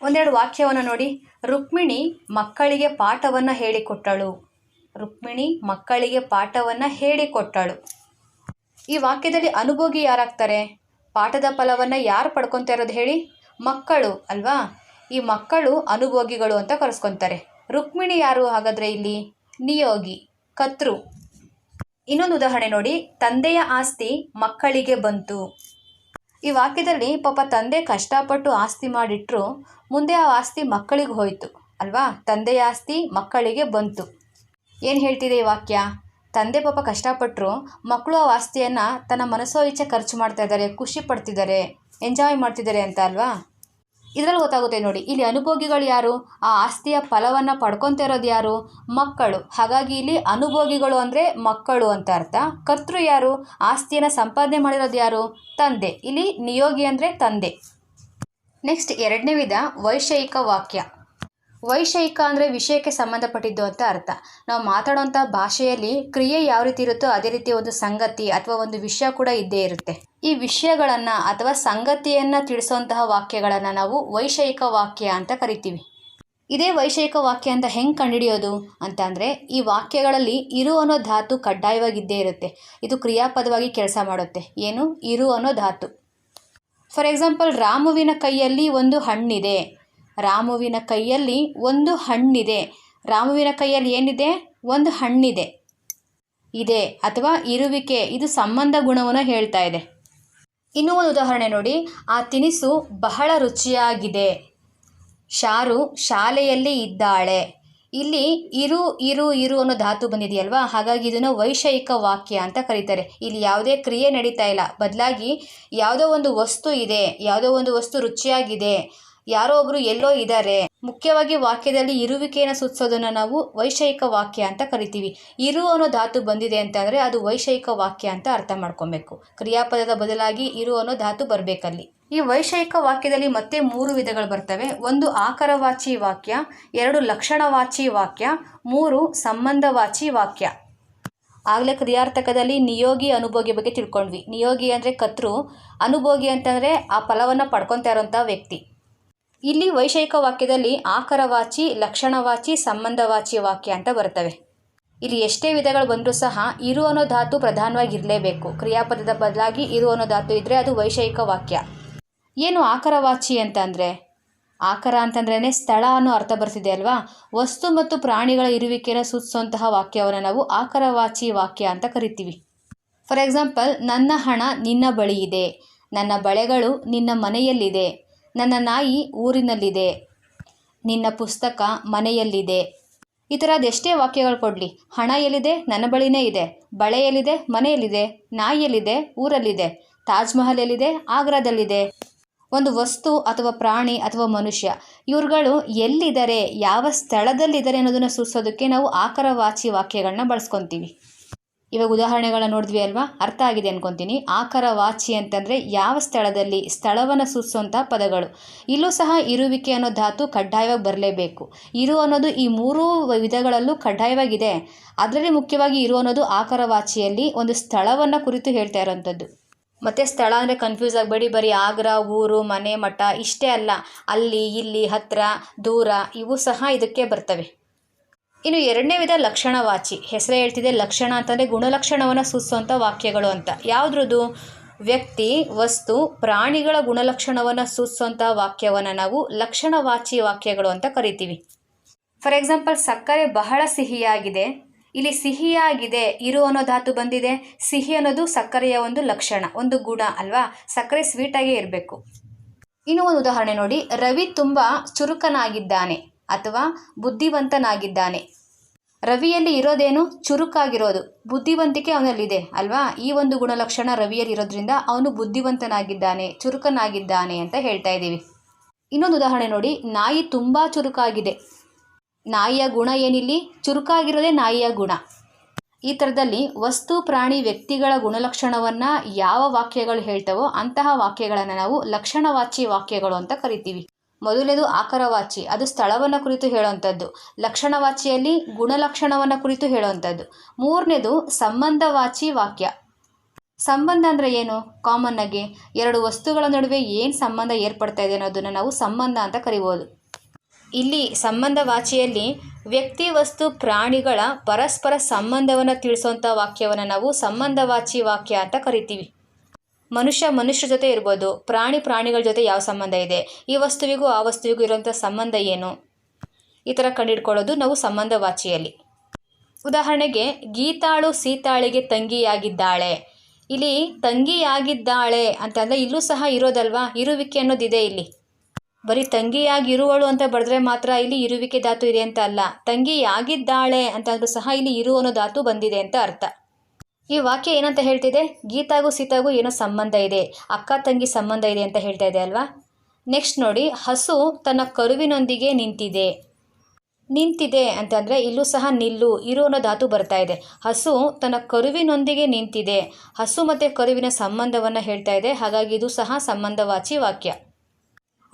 ಒಂದೆರಡು ವಾಕ್ಯವನ್ನು ನೋಡಿ. ರುಕ್ಮಿಣಿ ಮಕ್ಕಳಿಗೆ ಪಾಠವನ್ನು ಹೇಳಿಕೊಟ್ಟಳು. ರುಕ್ಮಿಣಿ ಮಕ್ಕಳಿಗೆ ಪಾಠವನ್ನು ಹೇಳಿಕೊಟ್ಟಳು. ಈ ವಾಕ್ಯದಲ್ಲಿ ಅನುಭೋಗಿ ಯಾರಾಗ್ತಾರೆ? ಪಾಠದ ಫಲವನ್ನು ಯಾರು ಪಡ್ಕೊತಾ ಇರೋದು ಹೇಳಿ? ಮಕ್ಕಳು, ಅಲ್ವಾ? ಈ ಮಕ್ಕಳು ಅನುಭೋಗಿಗಳು ಅಂತ ಕರೆಸ್ಕೊತಾರೆ. ರುಕ್ಮಿಣಿ ಯಾರು ಹಾಗಾದರೆ ಇಲ್ಲಿ? ನಿಯೋಗಿ, ಕತ್ರು. ಇನ್ನೊಂದು ಉದಾಹರಣೆ ನೋಡಿ. ತಂದೆಯ ಆಸ್ತಿ ಮಕ್ಕಳಿಗೆ ಬಂತು. ಈ ವಾಕ್ಯದಲ್ಲಿ ಪಾಪ ತಂದೆ ಕಷ್ಟಪಟ್ಟು ಆಸ್ತಿ ಮಾಡಿಟ್ರು, ಮುಂದೆ ಆ ಆಸ್ತಿ ಮಕ್ಕಳಿಗೆ ಹೋಯಿತು, ಅಲ್ವಾ? ತಂದೆಯ ಆಸ್ತಿ ಮಕ್ಕಳಿಗೆ ಬಂತು. ಏನು ಹೇಳ್ತಿದೆ ಈ ವಾಕ್ಯ? ತಂದೆ ಪಾಪ ಕಷ್ಟಪಟ್ಟರು ಮಕ್ಕಳು ಆ ಆಸ್ತಿಯನ್ನು ತನ್ನ ಮನಸ್ಸೋ ಇಚ್ಛೆ ಖರ್ಚು ಮಾಡ್ತಾ ಇದ್ದಾರೆ, ಖುಷಿ ಪಡ್ತಿದ್ದಾರೆ ಎಂಜಾಯ್ ಮಾಡ್ತಿದ್ದಾರೆ ಅಂತ ಅಲ್ವಾ? ಇದರಲ್ಲಿ ಗೊತ್ತಾಗುತ್ತೆ ನೋಡಿ, ಇಲ್ಲಿ ಅನುಭೋಗಿಗಳು ಯಾರು? ಆ ಆಸ್ತಿಯ ಫಲವನ್ನು ಪಡ್ಕೊಂತಿರೋದು ಯಾರು? ಮಕ್ಕಳು. ಹಾಗಾಗಿ ಇಲ್ಲಿ ಅನುಭೋಗಿಗಳು ಅಂದರೆ ಮಕ್ಕಳು ಅಂತ ಅರ್ಥ. ಕರ್ತೃ ಯಾರು? ಆಸ್ತಿಯನ್ನು ಸಂಪಾದನೆ ಮಾಡಿರೋದು ಯಾರು? ತಂದೆ. ಇಲ್ಲಿ ನಿಯೋಗಿ ಅಂದರೆ ತಂದೆ. ನೆಕ್ಸ್ಟ್ ಎರಡನೇ ವಿಧ ವೈಷಯಿಕ ವಾಕ್ಯ. ವೈಷಯಿಕ ಅಂದರೆ ವಿಷಯಕ್ಕೆ ಸಂಬಂಧಪಟ್ಟಿದ್ದು ಅಂತ ಅರ್ಥ. ನಾವು ಮಾತಾಡೋವಂಥ ಭಾಷೆಯಲ್ಲಿ ಕ್ರಿಯೆ ಯಾವ ರೀತಿ ಇರುತ್ತೋ ಅದೇ ರೀತಿ ಒಂದು ಸಂಗತಿ ಅಥವಾ ಒಂದು ವಿಷಯ ಕೂಡ ಇದ್ದೇ ಇರುತ್ತೆ. ಈ ವಿಷಯಗಳನ್ನು ಅಥವಾ ಸಂಗತಿಯನ್ನು ತಿಳಿಸುವಂತಹ ವಾಕ್ಯಗಳನ್ನು ನಾವು ವೈಷಯಿಕ ವಾಕ್ಯ ಅಂತ ಕರಿತೀವಿ. ಇದೇ ವೈಷಯಿಕ ವಾಕ್ಯ ಅಂತ ಹೆಂಗೆ ಕಂಡುಹಿಡಿಯೋದು ಅಂತ ಅಂದರೆ ಈ ವಾಕ್ಯಗಳಲ್ಲಿ ಇರು ಅನ್ನೋ ಧಾತು ಕಡ್ಡಾಯವಾಗಿದ್ದೇ ಇರುತ್ತೆ. ಇದು ಕ್ರಿಯಾಪದವಾಗಿ ಕೆಲಸ ಮಾಡುತ್ತೆ. ಏನು? ಇರು ಅನ್ನೋ ಧಾತು. ಫಾರ್ ಎಕ್ಸಾಂಪಲ್ ರಾಮುವಿನ ಕೈಯಲ್ಲಿ ಒಂದು ಹಣ್ಣಿದೆ. ರಾಮುವಿನ ಕೈಯಲ್ಲಿ ಒಂದು ಹಣ್ಣಿದೆ. ರಾಮುವಿನ ಕೈಯಲ್ಲಿ ಏನಿದೆ? ಒಂದು ಹಣ್ಣಿದೆ. ಇದೆ ಅಥವಾ ಇರುವಿಕೆ, ಇದು ಸಂಬಂಧ ಗುಣವನ್ನು ಹೇಳ್ತಾ ಇದೆ. ಇನ್ನೂ ಒಂದು ಉದಾಹರಣೆ ನೋಡಿ. ಆ ತಿನಿಸು ಬಹಳ ರುಚಿಯಾಗಿದೆ. ಶಾರು ಶಾಲೆಯಲ್ಲಿ ಇದ್ದಾಳೆ. ಇಲ್ಲಿ ಇರು ಇರು ಇರು ಅನ್ನೋ ಧಾತು ಬಂದಿದೆಯಲ್ವಾ? ಹಾಗಾಗಿ ಇದನ್ನು ವೈಷಯಿಕ ವಾಕ್ಯ ಅಂತ ಕರೀತಾರೆ. ಇಲ್ಲಿ ಯಾವುದೇ ಕ್ರಿಯೆ ನಡೀತಾ ಇಲ್ಲ. ಬದಲಾಗಿ ಯಾವುದೋ ಒಂದು ವಸ್ತು ಇದೆ, ಯಾವುದೋ ಒಂದು ವಸ್ತು ರುಚಿಯಾಗಿದೆ. ಯಾರೋ ಒಬ್ರು ಎಲ್ಲೋ ಇದ್ದಾರೆ ಮುಖ್ಯವಾಗಿ ವಾಕ್ಯದಲ್ಲಿ ಇರುವಿಕೆಯನ್ನು ಸೂಚಿಸೋದನ್ನ ನಾವು ವೈಷಯಿಕ ವಾಕ್ಯ ಅಂತ ಕರಿತೀವಿ. ಇರು ಅನ್ನೋ ಧಾತು ಬಂದಿದೆ ಅಂತಂದರೆ ಅದು ವೈಷಯಿಕ ವಾಕ್ಯ ಅಂತ ಅರ್ಥ ಮಾಡ್ಕೊಬೇಕು. ಕ್ರಿಯಾಪದದ ಬದಲಾಗಿ ಇರು ಅನ್ನೋ ಧಾತು ಬರಬೇಕಲ್ಲಿ. ಈ ವೈಷಯಿಕ ವಾಕ್ಯದಲ್ಲಿ ಮತ್ತೆ ಮೂರು ವಿಧಗಳು ಬರ್ತವೆ. ಒಂದು ಆಕರವಾಚಿ ವಾಕ್ಯ, ಎರಡು ಲಕ್ಷಣವಾಚಿ ವಾಕ್ಯ, ಮೂರು ಸಂಬಂಧವಾಚಿ ವಾಕ್ಯ. ಆಗಲೇ ಕ್ರಿಯಾರ್ಥಕದಲ್ಲಿ ನಿಯೋಗಿ ಅನುಭೋಗಿ ಬಗ್ಗೆ ತಿಳ್ಕೊಂಡ್ವಿ. ನಿಯೋಗಿ ಅಂದರೆ ಕತ್ರು ಅನುಭೋಗಿ ಅಂತಂದರೆ ಆ ಫಲವನ್ನು ಪಡ್ಕೊತಾ ಇರೋಂಥ ವ್ಯಕ್ತಿ. ಇಲ್ಲಿ ವೈಷಯಿಕ ವಾಕ್ಯದಲ್ಲಿ ಆಕರವಾಚಿ, ಲಕ್ಷಣವಾಚಿ, ಸಂಬಂಧವಾಚಿ ವಾಕ್ಯ ಅಂತ ಬರ್ತವೆ ಇಲ್ಲಿ ಎಷ್ಟೇ ವಿಧಗಳು ಬಂದರೂ ಸಹ ಇರು ಅನ್ನೋ ಧಾತು ಪ್ರಧಾನವಾಗಿರಲೇಬೇಕು. ಕ್ರಿಯಾಪದದ ಬದಲಾಗಿ ಇರು ಅನ್ನೋ ಧಾತು ಇದ್ದರೆ ಅದು ವೈಷಯಿಕ ವಾಕ್ಯ. ಏನು ಆಕರವಾಚಿ ಅಂತ ಅಂದರೆ? ಆಕರ ಅಂತಂದ್ರೇ ಸ್ಥಳ ಅನ್ನೋ ಅರ್ಥ ಬರ್ತಿದೆ ಅಲ್ವಾ? ವಸ್ತು ಮತ್ತು ಪ್ರಾಣಿಗಳ ಇರುವಿಕೆಯನ್ನು ಸೂಚಿಸುವಂತಹ ವಾಕ್ಯವನ್ನು ನಾವು ಆಕರವಾಚಿ ವಾಕ್ಯ ಅಂತ ಕರಿತೀವಿ. ಫಾರ್ ಎಕ್ಸಾಂಪಲ್ ನನ್ನ ಹಣ ನಿನ್ನ ಬಳಿ ಇದೆ. ನನ್ನ ಬಳೆಗಳು ನಿನ್ನ ಮನೆಯಲ್ಲಿದೆ. ನನ್ನ ನಾಯಿ ಊರಿನಲ್ಲಿದೆ. ನಿನ್ನ ಪುಸ್ತಕ ಮನೆಯಲ್ಲಿದೆ. ಈ ಥರ ಅದೆಷ್ಟೇ ವಾಕ್ಯಗಳು ಕೊಡಲಿ. ಹಣ ಎಲ್ಲಿದೆ? ನನ್ನ ಬಳಿನೇ ಇದೆ. ಬಳೆ ಎಲ್ಲಿದೆ? ಮನೆಯಲ್ಲಿದೆ. ನಾಯಿ ಎಲ್ಲಿದೆ? ಊರಲ್ಲಿದೆ. ತಾಜ್ ಮಹಲ್ ಎಲ್ಲಿದೆ? ಆಗ್ರಾದಲ್ಲಿದೆ. ಒಂದು ವಸ್ತು ಅಥವಾ ಪ್ರಾಣಿ ಅಥವಾ ಮನುಷ್ಯ. ಇವ್ರುಗಳು ಎಲ್ಲಿದ್ದಾರೆ? ಯಾವ ಸ್ಥಳದಲ್ಲಿದ್ದಾರೆ ಅನ್ನೋದನ್ನು ಸೂಚಿಸೋದಕ್ಕೆ ನಾವು ಆಕರವಾಚಿ ವಾಕ್ಯಗಳನ್ನ ಬಳಸ್ಕೊತೀವಿ. ಇವಾಗ ಉದಾಹರಣೆಗಳನ್ನ ನೋಡಿದ್ವಿ ಅಲ್ವಾ? ಅರ್ಥ ಆಗಿದೆ ಅನ್ಕೊಂತೀನಿ. ಆಕರ ವಾಚಿ ಅಂತಂದರೆ ಯಾವ ಸ್ಥಳದಲ್ಲಿ ಸ್ಥಳವನ್ನು ಸೂಚಿಸುವಂಥ ಪದಗಳು. ಇಲ್ಲೂ ಸಹ ಇರುವಿಕೆ ಅನ್ನೋ ಧಾತು ಕಡ್ಡಾಯವಾಗಿ ಬರಲೇಬೇಕು. ಇರು ಅನ್ನೋದು ಈ ಮೂರೂ ವಿಧಗಳಲ್ಲೂ ಕಡ್ಡಾಯವಾಗಿದೆ. ಅದರಲ್ಲಿ ಮುಖ್ಯವಾಗಿ ಇರು ಅನ್ನೋದು ಆಕರ ವಾಚಿಯಲ್ಲಿ ಒಂದು ಸ್ಥಳವನ್ನು ಕುರಿತು ಹೇಳ್ತಾ ಇರೋವಂಥದ್ದು ಮತ್ತು ಸ್ಥಳ ಅಂದರೆ ಕನ್ಫ್ಯೂಸ್ ಆಗಬೇಡಿ. ಬರೀ ಆಗ್ರಾ, ಊರು, ಮನೆ, ಮಠ ಇಷ್ಟೇ ಅಲ್ಲ. ಅಲ್ಲಿ, ಇಲ್ಲಿ ಹತ್ತಿರ ದೂರ, ಇವು ಸಹ ಇದಕ್ಕೆ ಬರ್ತವೆ. ಇನ್ನು ಎರಡನೇ ವಿಧ ಲಕ್ಷಣವಾಚಿ. ಹೆಸರೇ ಹೇಳ್ತಿದೆ ಲಕ್ಷಣ ಅಂತಂದರೆ ಗುಣಲಕ್ಷಣವನ್ನು ಸೂಚಿಸುವಂಥ ವಾಕ್ಯಗಳು ಅಂತ. ಯಾವುದ್ರದ್ದು? ವ್ಯಕ್ತಿ, ವಸ್ತು, ಪ್ರಾಣಿಗಳ ಗುಣಲಕ್ಷಣವನ್ನು ಸೂಚಿಸುವಂಥ ವಾಕ್ಯವನ್ನು ನಾವು ಲಕ್ಷಣವಾಚಿ ವಾಕ್ಯಗಳು ಅಂತ ಕರಿತೀವಿ. ಫಾರ್ ಎಕ್ಸಾಂಪಲ್ ಸಕ್ಕರೆ ಬಹಳ ಸಿಹಿಯಾಗಿದೆ. ಇಲ್ಲಿ ಸಿಹಿಯಾಗಿದೆ, ಇರು ಅನ್ನೋ ಧಾತು ಬಂದಿದೆ. ಸಿಹಿ ಅನ್ನೋದು ಸಕ್ಕರೆಯ ಒಂದು ಲಕ್ಷಣ, ಒಂದು ಗುಣ ಅಲ್ವಾ? ಸಕ್ಕರೆ ಸ್ವೀಟಾಗೇ ಇರಬೇಕು. ಇನ್ನು ಒಂದು ಉದಾಹರಣೆ ನೋಡಿ. ರವಿ ತುಂಬ ಚುರುಕನಾಗಿದ್ದಾನೆ ಅಥವಾ ಬುದ್ಧಿವಂತನಾಗಿದ್ದಾನೆ. ರವಿಯಲ್ಲಿ ಇರೋದೇನು? ಚುರುಕಾಗಿರೋದು. ಬುದ್ಧಿವಂತಿಕೆ ಅವನಲ್ಲಿದೆ, ಅಲ್ವಾ? ಈ ಒಂದು ಗುಣಲಕ್ಷಣ ರವಿಯಲ್ಲಿ ಇರೋದ್ರಿಂದ ಅವನು ಬುದ್ಧಿವಂತನಾಗಿದ್ದಾನೆ, ಚುರುಕನಾಗಿದ್ದಾನೆ ಅಂತ ಹೇಳ್ತಾ ಇದ್ದೀವಿ. ಇನ್ನೊಂದು ಉದಾಹರಣೆ ನೋಡಿ. ನಾಯಿ ತುಂಬ ಚುರುಕಾಗಿದೆ. ನಾಯಿಯ ಗುಣ ಏನಿಲ್ಲಿ? ಚುರುಕಾಗಿರೋದೇ ನಾಯಿಯ ಗುಣ. ಈ ಥರದಲ್ಲಿ ವಸ್ತು, ಪ್ರಾಣಿ, ವ್ಯಕ್ತಿಗಳ ಗುಣಲಕ್ಷಣವನ್ನು ಯಾವ ವಾಕ್ಯಗಳು ಹೇಳ್ತವೋ ಅಂತಹ ವಾಕ್ಯಗಳನ್ನು ನಾವು ಲಕ್ಷಣವಾಚಿ ವಾಕ್ಯಗಳು ಅಂತ ಕರಿತೀವಿ. ಮೊದಲನೇದು ಆಕರವಾಚಿ. ಅದು ಸ್ಥಳವನ್ನು ಕುರಿತು ಹೇಳುವಂಥದ್ದು. ಲಕ್ಷಣವಾಚಿಯಲ್ಲಿ ಗುಣಲಕ್ಷಣವನ್ನು ಕುರಿತು ಹೇಳುವಂಥದ್ದು. ಮೂರನೇದು ಸಂಬಂಧವಾಚಿ ವಾಕ್ಯ. ಸಂಬಂಧ ಅಂದರೆ ಏನು? ಕಾಮನ್ ಆಗಿ ಎರಡು ವಸ್ತುಗಳ ನಡುವೆ ಏನು ಸಂಬಂಧ ಏರ್ಪಡ್ತಾ ಇದೆ ಅನ್ನೋದನ್ನು ನಾವು ಸಂಬಂಧ ಅಂತ ಕರಿಬೋದು. ಇಲ್ಲಿ ಸಂಬಂಧವಾಚಿಯಲ್ಲಿ ವ್ಯಕ್ತಿ, ವಸ್ತು, ಪ್ರಾಣಿಗಳ ಪರಸ್ಪರ ಸಂಬಂಧವನ್ನು ತಿಳಿಸುವಂಥ ವಾಕ್ಯವನ್ನು ನಾವು ಸಂಬಂಧವಾಚಿ ವಾಕ್ಯ ಅಂತ ಕರಿತೀವಿ. ಮನುಷ್ಯ ಮನುಷ್ಯರ ಜೊತೆ ಇರ್ಬೋದು. ಪ್ರಾಣಿ ಪ್ರಾಣಿಗಳ ಜೊತೆ ಯಾವ ಸಂಬಂಧ ಇದೆ? ಈ ವಸ್ತುವಿಗೂ ಆ ವಸ್ತುವಿಗೂ ಇರುವಂಥ ಸಂಬಂಧ ಏನು? ಈ ಥರ ಕಂಡುಹಿಡ್ಕೊಳ್ಳೋದು ನಾವು ಸಂಬಂಧವಾಚಿಯಲ್ಲಿ. ಉದಾಹರಣೆಗೆ, ಗೀತಾಳು ಸೀತಾಳಿಗೆ ತಂಗಿಯಾಗಿದ್ದಾಳೆ. ಇಲ್ಲಿ ತಂಗಿಯಾಗಿದ್ದಾಳೆ ಅಂತಂದರೆ ಇಲ್ಲೂ ಸಹ ಇರೋದಲ್ವಾ? ಇರುವಿಕೆ ಅನ್ನೋದಿದೆ ಇಲ್ಲಿ. ಬರೀ ತಂಗಿಯಾಗಿ ಇರುವಳು ಅಂತ ಬರೆದ್ರೆ ಮಾತ್ರ ಇಲ್ಲಿ ಇರುವಿಕೆ ಧಾತು ಇದೆ ಅಂತ ಅಲ್ಲ. ತಂಗಿಯಾಗಿದ್ದಾಳೆ ಅಂತಂದ್ರೂ ಸಹ ಇಲ್ಲಿ ಇರು ಅನ್ನೋ ಧಾತು ಬಂದಿದೆ ಅಂತ ಅರ್ಥ. ಈ ವಾಕ್ಯ ಏನಂತ ಹೇಳ್ತಿದೆ? ಗೀತಾಗೂ ಸೀತಾಗೂ ಏನೋ ಸಂಬಂಧ ಇದೆ. ಅಕ್ಕ ತಂಗಿ ಸಂಬಂಧ ಇದೆ ಅಂತ ಹೇಳ್ತಾ ಇದೆ ಅಲ್ವಾ? ನೆಕ್ಸ್ಟ್ ನೋಡಿ, ಹಸು ತನ್ನ ಕರುವಿನೊಂದಿಗೆ ನಿಂತಿದೆ. ನಿಂತಿದೆ ಅಂತಂದರೆ ಇಲ್ಲೂ ಸಹ ನಿಲ್ಲು, ಇರು ಅನ್ನೋ ಧಾತು ಬರ್ತಾ ಇದೆ. ಹಸು ತನ್ನ ಕರುವಿನೊಂದಿಗೆ ನಿಂತಿದೆ. ಹಸು ಮತ್ತು ಕರುವಿನ ಸಂಬಂಧವನ್ನು ಹೇಳ್ತಾ ಇದೆ. ಹಾಗಾಗಿ ಇದು ಸಹ ಸಂಬಂಧವಾಚಿ ವಾಕ್ಯ.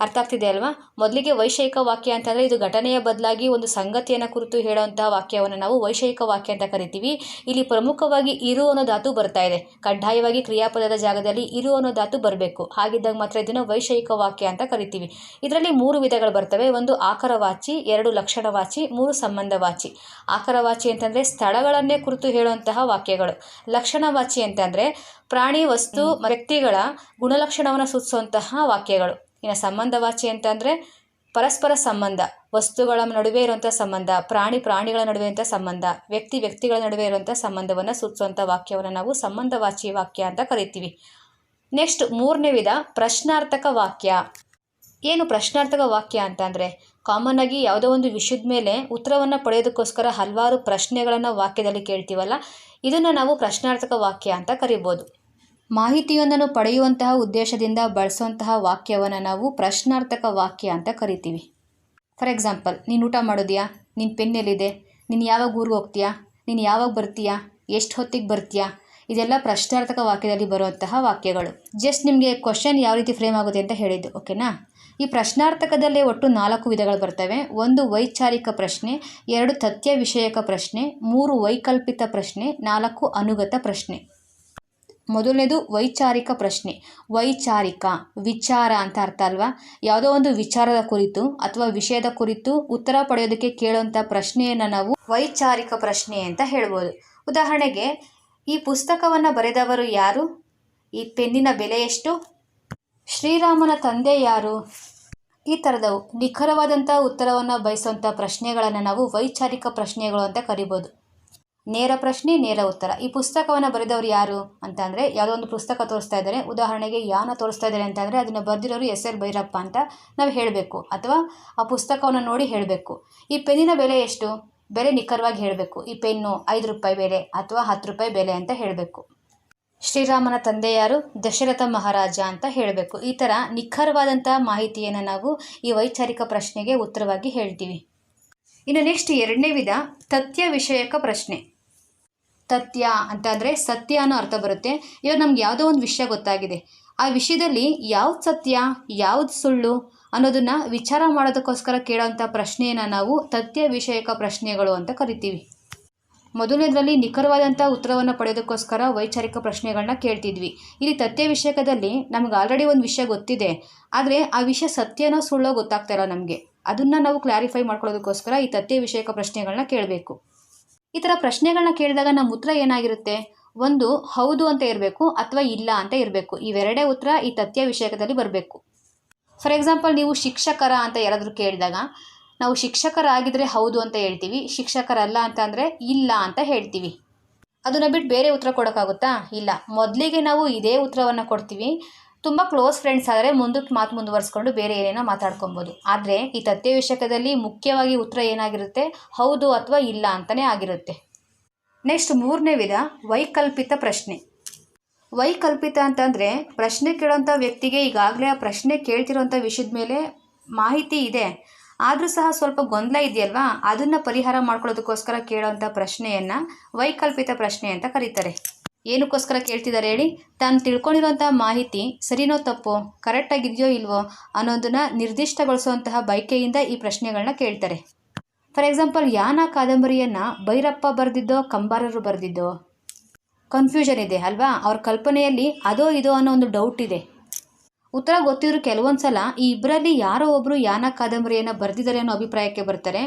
ಅರ್ಥ ಆಗ್ತಿದೆ ಅಲ್ವಾ? ಮೊದಲಿಗೆ ವೈಷಯಿಕ ವಾಕ್ಯ ಅಂತಂದರೆ ಇದು ಘಟನೆಯ ಬದಲಾಗಿ ಒಂದು ಸಂಗತಿಯನ್ನು ಕುರಿತು ಹೇಳುವಂತಹ ವಾಕ್ಯವನ್ನು ನಾವು ವೈಷಯಿಕ ವಾಕ್ಯ ಅಂತ ಕರಿತೀವಿ. ಇಲ್ಲಿ ಪ್ರಮುಖವಾಗಿ ಇರು ಅನ್ನೋ ಧಾತು ಬರ್ತಾ ಇದೆ. ಕಡ್ಡಾಯವಾಗಿ ಕ್ರಿಯಾಪದದ ಜಾಗದಲ್ಲಿ ಇರು ಅನ್ನೋ ಧಾತು ಬರಬೇಕು. ಹಾಗಿದ್ದಾಗ ಮಾತ್ರ ಇದನ್ನು ವೈಷಯಿಕ ವಾಕ್ಯ ಅಂತ ಕರಿತೀವಿ. ಇದರಲ್ಲಿ ಮೂರು ವಿಧಗಳು ಬರ್ತವೆ. ಒಂದು ಆಕರವಾಚಿ ಎರಡು ಲಕ್ಷಣವಾಚಿ ಮೂರು ಸಂಬಂಧವಾಚಿ. ಆಕರವಾಚಿ ಅಂತಂದರೆ ಸ್ಥಳಗಳನ್ನೇ ಕುರಿತು ಹೇಳುವಂತಹ ವಾಕ್ಯಗಳು. ಲಕ್ಷಣವಾಚಿ ಅಂತಂದರೆ ಪ್ರಾಣಿ ವಸ್ತು ವ್ಯಕ್ತಿಗಳ ಗುಣಲಕ್ಷಣವನ್ನು ಸೂಚಿಸುವಂತಹ ವಾಕ್ಯಗಳು. ಇನ್ನು ಸಂಬಂಧವಾಚಿ ಅಂತಂದರೆ ಪರಸ್ಪರ ಸಂಬಂಧ, ವಸ್ತುಗಳ ನಡುವೆ ಇರುವಂಥ ಸಂಬಂಧ, ಪ್ರಾಣಿ ಪ್ರಾಣಿಗಳ ನಡುವೆ ಇರುವಂಥ ಸಂಬಂಧ, ವ್ಯಕ್ತಿ ವ್ಯಕ್ತಿಗಳ ನಡುವೆ ಇರುವಂಥ ಸಂಬಂಧವನ್ನು ಸೂಚಿಸುವಂಥ ವಾಕ್ಯವನ್ನು ನಾವು ಸಂಬಂಧವಾಚಿ ವಾಕ್ಯ ಅಂತ ಕರಿತೀವಿ. ನೆಕ್ಸ್ಟ್ ಮೂರನೇ ವಿಧ, ಪ್ರಶ್ನಾರ್ಥಕ ವಾಕ್ಯ. ಏನು ಪ್ರಶ್ನಾರ್ಥಕ ವಾಕ್ಯ ಅಂತಂದರೆ ಕಾಮನ್ ಆಗಿ ಯಾವುದೋ ಒಂದು ವಿಷಯದ ಮೇಲೆ ಉತ್ತರವನ್ನು ಪಡೆಯೋದಕ್ಕೋಸ್ಕರ ಹಲವಾರು ಪ್ರಶ್ನೆಗಳನ್ನು ವಾಕ್ಯದಲ್ಲಿ ಕೇಳ್ತೀವಲ್ಲ, ಇದನ್ನು ನಾವು ಪ್ರಶ್ನಾರ್ಥಕ ವಾಕ್ಯ ಅಂತ ಕರಿಬೋದು. ಮಾಹಿತಿಯೊಂದನ್ನು ಪಡೆಯುವಂತಹ ಉದ್ದೇಶದಿಂದ ಬಳಸುವಂತಹ ವಾಕ್ಯವನ್ನು ನಾವು ಪ್ರಶ್ನಾರ್ಥಕ ವಾಕ್ಯ ಅಂತ ಕರಿತೀವಿ. ಫಾರ್ ಎಕ್ಸಾಂಪಲ್ ನೀನು ಊಟ ಮಾಡೋದ್ಯಾ? ನಿನ್ನ ಪೆನ್ ಎಲ್ಲಿದೆ ನೀನು ಯಾವಾಗ ಊರಿಗೆ ಹೋಗ್ತೀಯಾ? ನೀನು ಯಾವಾಗ ಬರ್ತೀಯಾ? ಎಷ್ಟು ಹೊತ್ತಿಗೆ ಬರ್ತೀಯಾ? ಇದೆಲ್ಲ ಪ್ರಶ್ನಾರ್ಥಕ ವಾಕ್ಯದಲ್ಲಿ ಬರುವಂತಹ ವಾಕ್ಯಗಳು. ಜಸ್ಟ್ ನಿಮಗೆ ಕ್ವಶನ್ ಯಾವ ರೀತಿ ಫ್ರೇಮ್ ಆಗುತ್ತೆ ಅಂತ ಹೇಳಿದ್ದು ಓಕೆನಾ ಈ ಪ್ರಶ್ನಾರ್ಥಕದಲ್ಲೇ ಒಟ್ಟು ನಾಲ್ಕು ವಿಧಗಳು ಬರ್ತವೆ. ಒಂದು ವೈಚಾರಿಕ ಪ್ರಶ್ನೆ, ಎರಡು ತಥ್ಯ ವಿಷಯಕ ಪ್ರಶ್ನೆ, ಮೂರು ವೈಕಲ್ಪಿತ ಪ್ರಶ್ನೆ, ನಾಲ್ಕು ಅನುಗತ ಪ್ರಶ್ನೆ. ಮೊದಲನೇದು ವೈಚಾರಿಕ ಪ್ರಶ್ನೆ. ವೈಚಾರಿಕ, ವಿಚಾರ ಅಂತ ಅರ್ಥ ಅಲ್ವಾ? ಯಾವುದೋ ಒಂದು ವಿಚಾರದ ಕುರಿತು ಅಥವಾ ವಿಷಯದ ಕುರಿತು ಉತ್ತರ ಪಡೆಯೋದಕ್ಕೆ ಕೇಳುವಂಥ ಪ್ರಶ್ನೆಯನ್ನು ನಾವು ವೈಚಾರಿಕ ಪ್ರಶ್ನೆ ಅಂತ ಹೇಳ್ಬೋದು. ಉದಾಹರಣೆಗೆ, ಈ ಪುಸ್ತಕವನ್ನು ಬರೆದವರು ಯಾರು? ಈ ಪೆನ್ನಿನ ಬೆಲೆ ಎಷ್ಟು? ಶ್ರೀರಾಮನ ತಂದೆ ಯಾರು? ಈ ಥರದವು ನಿಖರವಾದಂಥ ಉತ್ತರವನ್ನು ಬಯಸುವಂಥ ಪ್ರಶ್ನೆಗಳನ್ನು ನಾವು ವೈಚಾರಿಕ ಪ್ರಶ್ನೆಗಳು ಅಂತ ಕರಿಬೋದು. ನೇರ ಪ್ರಶ್ನೆ, ನೇರ ಉತ್ತರ. ಈ ಪುಸ್ತಕವನ್ನು ಬರೆದವರು ಯಾರು ಅಂತ ಅಂದರೆ, ಯಾವುದೋ ಒಂದು ಪುಸ್ತಕ ತೋರಿಸ್ತಾ ಇದ್ದಾರೆ. ಉದಾಹರಣೆಗೆ ಯಾನ ತೋರಿಸ್ತಾ ಇದ್ದಾರೆ ಅಂತಂದರೆ ಅದನ್ನು ಬರೆದಿರೋರು ಎಸ್ ಎಲ್ ಭೈರಪ್ಪ ಅಂತ ನಾವು ಹೇಳಬೇಕು. ಅಥವಾ ಆ ಪುಸ್ತಕವನ್ನು ನೋಡಿ ಹೇಳಬೇಕು. ಈ ಪೆನ್ನಿನ ಬೆಲೆ ಎಷ್ಟು? ಬೆಲೆ ನಿಖರವಾಗಿ ಹೇಳಬೇಕು. ಈ ಪೆನ್ನು ಐದು ರೂಪಾಯಿ ಬೆಲೆ ಅಥವಾ ಹತ್ತು ರೂಪಾಯಿ ಬೆಲೆ ಅಂತ ಹೇಳಬೇಕು. ಶ್ರೀರಾಮನ ತಂದೆ ಯಾರು? ದಶರಥ ಮಹಾರಾಜ ಅಂತ ಹೇಳಬೇಕು. ಈ ಥರ ನಿಖರವಾದಂಥ ಮಾಹಿತಿಯನ್ನು ನಾವು ಈ ವೈಚಾರಿಕ ಪ್ರಶ್ನೆಗೆ ಉತ್ತರವಾಗಿ ಹೇಳ್ತೀವಿ. ಇನ್ನು ನೆಕ್ಸ್ಟ್ ಎರಡನೇ ವಿಧ, ತಥ್ಯ ವಿಷಯಕ ಪ್ರಶ್ನೆ. ತಥ್ಯ ಅಂತ ಅಂದರೆ ಸತ್ಯ ಅನ್ನೋ ಅರ್ಥ ಬರುತ್ತೆ. ಇವಾಗ ನಮ್ಗೆ ಯಾವುದೋ ಒಂದು ವಿಷಯ ಗೊತ್ತಾಗಿದೆ. ಆ ವಿಷಯದಲ್ಲಿ ಯಾವ್ದು ಸತ್ಯ, ಯಾವ್ದು ಸುಳ್ಳು ಅನ್ನೋದನ್ನು ವಿಚಾರ ಮಾಡೋದಕ್ಕೋಸ್ಕರ ಕೇಳೋಂಥ ಪ್ರಶ್ನೆಯನ್ನು ನಾವು ತಥ್ಯ ವಿಷಯಕ ಪ್ರಶ್ನೆಗಳು ಅಂತ ಕರಿತೀವಿ. ಮೊದಲನೇದರಲ್ಲಿ ನಿಖರವಾದಂಥ ಉತ್ತರವನ್ನು ಪಡೆಯೋದಕ್ಕೋಸ್ಕರ ವೈಚಾರಿಕ ಪ್ರಶ್ನೆಗಳನ್ನ ಕೇಳ್ತಿದ್ವಿ. ಇಲ್ಲಿ ತಥ್ಯ ವಿಷಯಕದಲ್ಲಿ ನಮ್ಗೆ ಆಲ್ರೆಡಿ ಒಂದು ವಿಷಯ ಗೊತ್ತಿದೆ. ಆದರೆ ಆ ವಿಷಯ ಸತ್ಯನೋ ಸುಳ್ಳೋ ಗೊತ್ತಾಗ್ತಾ ಇಲ್ಲ ನಮಗೆ. ಅದನ್ನು ನಾವು ಕ್ಲಾರಿಫೈ ಮಾಡ್ಕೊಳ್ಳೋದಕ್ಕೋಸ್ಕರ ಈ ತಥ್ಯ ವಿಷಯಕ ಪ್ರಶ್ನೆಗಳನ್ನ ಕೇಳಬೇಕು. ಈ ಥರ ಪ್ರಶ್ನೆಗಳನ್ನ ಕೇಳಿದಾಗ ನಮ್ಮ ಉತ್ತರ ಏನಾಗಿರುತ್ತೆ? ಒಂದು, ಹೌದು ಅಂತ ಇರಬೇಕು ಅಥವಾ ಇಲ್ಲ ಅಂತ ಇರಬೇಕು. ಇವೆರಡೇ ಉತ್ತರ ಈ ತಥ್ಯ ವಿಷಯಕದಲ್ಲಿ ಬರಬೇಕು. ಫಾರ್ ಎಕ್ಸಾಂಪಲ್ ನೀವು ಶಿಕ್ಷಕರ ಅಂತ ಯಾರಾದರೂ ಕೇಳಿದಾಗ, ನಾವು ಶಿಕ್ಷಕರಾಗಿದ್ದರೆ ಹೌದು ಅಂತ ಹೇಳ್ತೀವಿ, ಶಿಕ್ಷಕರಲ್ಲ ಅಂತ ಅಂದರೆ ಇಲ್ಲ ಅಂತ ಹೇಳ್ತೀವಿ. ಅದನ್ನು ಬಿಟ್ಟು ಬೇರೆ ಉತ್ತರ ಕೊಡೋಕ್ಕಾಗುತ್ತಾ? ಇಲ್ಲ. ಮೊದಲಿಗೆ ನಾವು ಇದೇ ಉತ್ತರವನ್ನು ಕೊಡ್ತೀವಿ. ತುಂಬ ಕ್ಲೋಸ್ ಫ್ರೆಂಡ್ಸ್ ಆದರೆ ಮುಂದಕ್ಕೆ ಮಾತು ಮುಂದುವರಿಸ್ಕೊಂಡು ಬೇರೆ ಏನೇನೋ ಮಾತಾಡ್ಕೊಬೋದು. ಆದರೆ ಈ ತಥ್ಯ ವಿಷಯಕದಲ್ಲಿ ಮುಖ್ಯವಾಗಿ ಉತ್ತರ ಏನಾಗಿರುತ್ತೆ? ಹೌದು ಅಥವಾ ಇಲ್ಲ ಅಂತಲೇ ಆಗಿರುತ್ತೆ. ನೆಕ್ಸ್ಟ್ ಮೂರನೇ ವಿಧ, ವೈಕಲ್ಪಿತ ಪ್ರಶ್ನೆ. ವೈಕಲ್ಪಿತ ಅಂತಂದರೆ ಪ್ರಶ್ನೆ ಕೇಳೋಂಥ ವ್ಯಕ್ತಿಗೆ ಈಗಾಗಲೇ ಆ ಪ್ರಶ್ನೆ ಕೇಳ್ತಿರೋಂಥ ವಿಷಯದ ಮೇಲೆ ಮಾಹಿತಿ ಇದೆ. ಆದರೂ ಸಹ ಸ್ವಲ್ಪ ಗೊಂದಲ ಇದೆಯಲ್ವಾ? ಅದನ್ನು ಪರಿಹಾರ ಮಾಡ್ಕೊಳ್ಳೋದಕ್ಕೋಸ್ಕರ ಕೇಳೋಂಥ ಪ್ರಶ್ನೆಯನ್ನು ವೈಕಲ್ಪಿತ ಪ್ರಶ್ನೆ ಅಂತ ಕರೀತಾರೆ. ಏನಕ್ಕೋಸ್ಕರ ಕೇಳ್ತಿದ್ದಾರೆ ಹೇಳಿ? ತಾನು ತಿಳ್ಕೊಂಡಿರೋಂಥ ಮಾಹಿತಿ ಸರಿನೋ ತಪ್ಪೋ, ಕರೆಕ್ಟಾಗಿದೆಯೋ ಇಲ್ವೋ ಅನ್ನೋದನ್ನು ನಿರ್ದಿಷ್ಟಗೊಳಿಸುವಂತಹ ಬಯಕೆಯಿಂದ ಈ ಪ್ರಶ್ನೆಗಳನ್ನ ಕೇಳ್ತಾರೆ. ಫಾರ್ ಎಕ್ಸಾಂಪಲ್, ಯಾನ ಕಾದಂಬರಿಯನ್ನು ಭೈರಪ್ಪ ಬರೆದಿದ್ದೋ, ಕಂಬಾರರು ಬರೆದಿದ್ದೋ? ಕನ್ಫ್ಯೂಷನ್ ಇದೆ, ಅಲ್ವಾ? ಅವ್ರ ಕಲ್ಪನೆಯಲ್ಲಿ ಅದೋ ಇದೋ ಅನ್ನೋ ಒಂದು ಡೌಟ್ ಇದೆ. ಉತ್ತರ ಗೊತ್ತಿದ್ರು ಕೆಲವೊಂದು ಸಲ ಈ ಇಬ್ಬರಲ್ಲಿ ಯಾರೋ ಒಬ್ಬರು ಯಾನ ಕಾದಂಬರಿಯನ್ನು ಬರೆದಿದ್ದಾರೆ ಅನ್ನೋ ಅಭಿಪ್ರಾಯಕ್ಕೆ ಬರ್ತಾರೆ.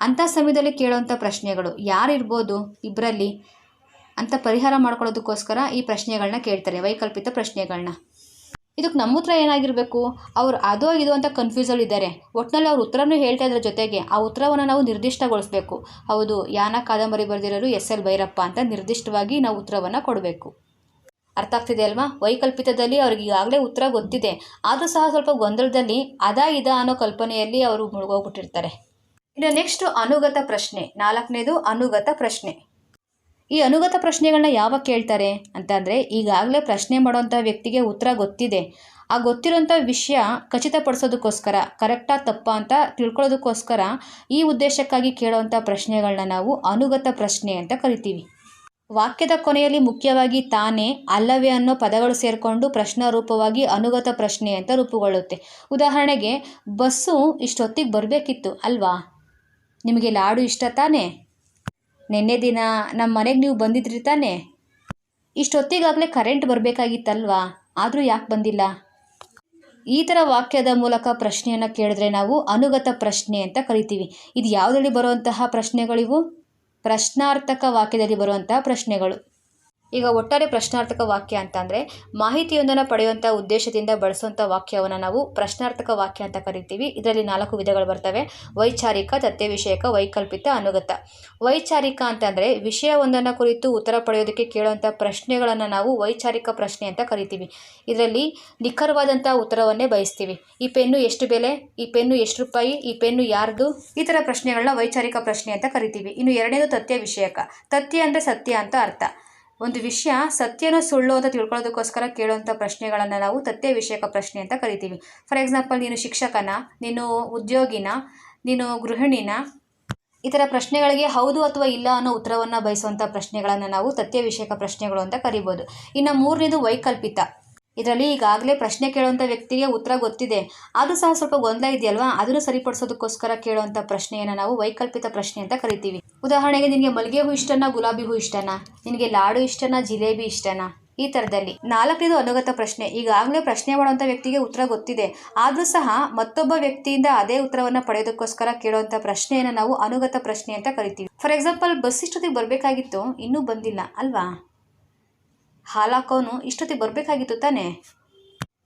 ಅಂಥ ಸಮಯದಲ್ಲಿ ಕೇಳೋವಂಥ ಪ್ರಶ್ನೆಗಳು ಯಾರಿರ್ಬೋದು ಇಬ್ಬರಲ್ಲಿ ಅಂತ ಪರಿಹಾರ ಮಾಡ್ಕೊಳ್ಳೋದಕ್ಕೋಸ್ಕರ ಈ ಪ್ರಶ್ನೆಗಳನ್ನ ಕೇಳ್ತಾರೆ, ವೈಕಲ್ಪಿತ ಪ್ರಶ್ನೆಗಳನ್ನ ಇದಕ್ಕೆ ನಮ್ಮ ಉತ್ತರ ಏನಾಗಿರಬೇಕು? ಅವ್ರು ಅದೋ ಇದು ಅಂತ ಕನ್ಫ್ಯೂಸಲ್ಲಿ ಇದ್ದಾರೆ. ಒಟ್ಟಿನಲ್ಲಿ ಅವ್ರ ಉತ್ತರನೂ ಹೇಳ್ತಾ ಇದ್ರ ಜೊತೆಗೆ ಆ ಉತ್ತರವನ್ನು ನಾವು ನಿರ್ದಿಷ್ಟಗೊಳಿಸಬೇಕು. ಹೌದು, ಯಾನ ಕಾದಂಬರಿ ಬರೆದಿರೋರು ಎಸ್ ಎಲ್ ಭೈರಪ್ಪ ಅಂತ ನಿರ್ದಿಷ್ಟವಾಗಿ ನಾವು ಉತ್ತರವನ್ನು ಕೊಡಬೇಕು. ಅರ್ಥ ಆಗ್ತಿದೆ ಅಲ್ವಾ? ವೈಕಲ್ಪಿತದಲ್ಲಿ ಅವ್ರಿಗೆ ಈಗಾಗಲೇ ಉತ್ತರ ಗೊತ್ತಿದೆ. ಆದರೂ ಸಹ ಸ್ವಲ್ಪ ಗೊಂದಲದಲ್ಲಿ ಅದಾ ಇದ ಅನ್ನೋ ಕಲ್ಪನೆಯಲ್ಲಿ ಅವರು ಮುಳುಗೋಗ್ಬಿಟ್ಟಿರ್ತಾರೆ. ಇನ್ನು ನೆಕ್ಸ್ಟ್ ಅನುಗತ ಪ್ರಶ್ನೆ, ನಾಲ್ಕನೇದು ಅನುಗತ ಪ್ರಶ್ನೆ. ಈ ಅನುಗತ ಪ್ರಶ್ನೆಗಳನ್ನ ಯಾವಾಗ ಕೇಳ್ತಾರೆ? ಅಂತಂದರೆ, ಈಗಾಗಲೇ ಪ್ರಶ್ನೆ ಮಾಡುವಂಥ ವ್ಯಕ್ತಿಗೆ ಉತ್ತರ ಗೊತ್ತಿದೆ. ಆ ಗೊತ್ತಿರೋಂಥ ವಿಷಯ ಖಚಿತಪಡಿಸೋದಕ್ಕೋಸ್ಕರ, ಕರೆಕ್ಟಾ ತಪ್ಪಾ ಅಂತ ತಿಳ್ಕೊಳ್ಳೋದಕ್ಕೋಸ್ಕರ ಈ ಉದ್ದೇಶಕ್ಕಾಗಿ ಕೇಳುವಂಥ ಪ್ರಶ್ನೆಗಳನ್ನ ನಾವು ಅನುಗತ ಪ್ರಶ್ನೆ ಅಂತ ಕರಿತೀವಿ. ವಾಕ್ಯದ ಕೊನೆಯಲ್ಲಿ ಮುಖ್ಯವಾಗಿ ತಾನೇ, ಅಲ್ಲವೇ ಅನ್ನೋ ಪದಗಳು ಸೇರಿಕೊಂಡು ಪ್ರಶ್ನ ರೂಪವಾಗಿ ಅನುಗತ ಪ್ರಶ್ನೆ ಅಂತ ರೂಪುಗೊಳ್ಳುತ್ತೆ. ಉದಾಹರಣೆಗೆ, ಬಸ್ಸು ಇಷ್ಟೊತ್ತಿಗೆ ಬರಬೇಕಿತ್ತು, ಅಲ್ವಾ? ನಿಮಗೆ ಲಾಡು ಇಷ್ಟ ತಾನೇ? ನಿನ್ನೆ ದಿನ ನಮ್ಮ ಮನೆಗೆ ನೀವು ಬಂದಿದ್ರಿ ತಾನೇ? ಇಷ್ಟೊತ್ತಿಗಾಗಲೇ ಕರೆಂಟ್ ಬರಬೇಕಾಗಿತ್ತಲ್ವಾ? ಆದರೂ ಯಾಕೆ ಬಂದಿಲ್ಲ? ಈ ಥರ ವಾಕ್ಯದ ಮೂಲಕ ಪ್ರಶ್ನೆಯನ್ನು ಕೇಳಿದ್ರೆ ನಾವು ಅನುಗತ ಪ್ರಶ್ನೆ ಅಂತ ಕರಿತೀವಿ. ಇದು ಯಾವುದರಲ್ಲಿ ಬರುವಂತಹ ಪ್ರಶ್ನೆಗಳಿವು? ಪ್ರಶ್ನಾರ್ಥಕ ವಾಕ್ಯದಲ್ಲಿ ಬರುವಂತಹ ಪ್ರಶ್ನೆಗಳು. ಈಗ ಒಟ್ಟಾರೆ ಪ್ರಶ್ನಾರ್ಥಕ ವಾಕ್ಯ ಅಂತಂದರೆ, ಮಾಹಿತಿಯೊಂದನ್ನು ಪಡೆಯುವಂಥ ಉದ್ದೇಶದಿಂದ ಬಳಸುವಂಥ ವಾಕ್ಯವನ್ನು ನಾವು ಪ್ರಶ್ನಾರ್ಥಕ ವಾಕ್ಯ ಅಂತ ಕರಿತೀವಿ. ಇದರಲ್ಲಿ ನಾಲ್ಕು ವಿಧಗಳು ಬರ್ತವೆ. ವೈಚಾರಿಕ ತಥ್ಯ ವಿಷಯಕ ವೈಕಲ್ಪಿತ ಅನುಗತ. ವೈಚಾರಿಕ ಅಂತಂದರೆ, ವಿಷಯವೊಂದನ್ನು ಕುರಿತು ಉತ್ತರ ಪಡೆಯೋದಕ್ಕೆ ಕೇಳುವಂಥ ಪ್ರಶ್ನೆಗಳನ್ನು ನಾವು ವೈಚಾರಿಕ ಪ್ರಶ್ನೆ ಅಂತ ಕರಿತೀವಿ. ಇದರಲ್ಲಿ ನಿಖರವಾದಂಥ ಉತ್ತರವನ್ನೇ ಬಯಸ್ತೀವಿ. ಈ ಪೆನ್ನು ಎಷ್ಟು ಬೆಲೆ? ಈ ಪೆನ್ನು ಎಷ್ಟು ರೂಪಾಯಿ? ಈ ಪೆನ್ನು ಯಾರ್ದು? ಈ ಥರ ಪ್ರಶ್ನೆಗಳನ್ನ ವೈಚಾರಿಕ ಪ್ರಶ್ನೆ ಅಂತ ಕರಿತೀವಿ. ಇನ್ನು ಎರಡನೇದು ತಥ್ಯ ವಿಷಯಕ ತಥ್ಯ ಅಂದರೆ ಸತ್ಯ ಅಂತ ಅರ್ಥ. ಒಂದು ವಿಷಯ ಸತ್ಯನ ಸುಳ್ಳು ಅಂತ ತಿಳ್ಕೊಳ್ಳೋದಕ್ಕೋಸ್ಕರ ಕೇಳುವಂಥ ಪ್ರಶ್ನೆಗಳನ್ನು ನಾವು ತಥ್ಯ ವಿಷಯಕ ಪ್ರಶ್ನೆ ಅಂತ ಕರಿತೀವಿ. ಫಾರ್ ಎಕ್ಸಾಂಪಲ್ ನೀನು ಶಿಕ್ಷಕನ, ನೀನು ಉದ್ಯೋಗಿನ, ನೀನು ಗೃಹಿಣಿನ ಈ ಥರ ಪ್ರಶ್ನೆಗಳಿಗೆ ಹೌದು ಅಥವಾ ಇಲ್ಲ ಅನ್ನೋ ಉತ್ತರವನ್ನು ಬಯಸುವಂಥ ಪ್ರಶ್ನೆಗಳನ್ನು ನಾವು ತಥ್ಯ ವಿಷಯಕ ಪ್ರಶ್ನೆಗಳು ಅಂತ ಕರಿಬೋದು. ಇನ್ನು ಮೂರನೇದು ವೈಕಲ್ಪಿತ. ಇದರಲ್ಲಿ ಈಗಾಗಲೇ ಪ್ರಶ್ನೆ ಕೇಳುವಂಥ ವ್ಯಕ್ತಿಗೆ ಉತ್ತರ ಗೊತ್ತಿದೆ. ಅದು ಸಹ ಸ್ವಲ್ಪ ಗೊಂದಲ ಇದೆಯಲ್ವಾ? ಅದನ್ನು ಸರಿಪಡಿಸೋದಕ್ಕೋಸ್ಕರ ಕೇಳುವಂಥ ಪ್ರಶ್ನೆಯನ್ನು ನಾವು ವೈಕಲ್ಪಿತ ಪ್ರಶ್ನೆ ಅಂತ ಕರಿತೀವಿ. ಉದಾಹರಣೆಗೆ ನಿನಗೆ ಮಲ್ಲಿಗೆ ಹೂ ಇಷ್ಟನಾ, ಗುಲಾಬಿ ಹೂ ಇಷ್ಟನಾ? ನಿನಗೆ ಲಾಡು ಇಷ್ಟನಾ, ಜಿಲೇಬಿ ಇಷ್ಟನಾ? ಈ ಥರದಲ್ಲಿ. ನಾಲ್ಕನೇದು ಅನುಗತ ಪ್ರಶ್ನೆ. ಈಗಾಗಲೇ ಪ್ರಶ್ನೆ ಮಾಡುವಂಥ ವ್ಯಕ್ತಿಗೆ ಉತ್ತರ ಗೊತ್ತಿದೆ. ಆದರೂ ಸಹ ಮತ್ತೊಬ್ಬ ವ್ಯಕ್ತಿಯಿಂದ ಅದೇ ಉತ್ತರವನ್ನು ಪಡೆಯೋದಕ್ಕೋಸ್ಕರ ಕೇಳುವಂಥ ಪ್ರಶ್ನೆಯನ್ನು ನಾವು ಅನುಗತ ಪ್ರಶ್ನೆ ಅಂತ ಕರಿತೀವಿ. ಫಾರ್ ಎಕ್ಸಾಂಪಲ್, ಬಸ್ ಇಷ್ಟೊತ್ತಿಗೆ ಬರಬೇಕಾಗಿತ್ತು, ಇನ್ನೂ ಬಂದಿಲ್ಲ, ಅಲ್ವಾ? ಹಾಲಾಕೋನು ಇಷ್ಟೊತ್ತಿಗೆ ಬರಬೇಕಾಗಿತ್ತು ತಾನೇ?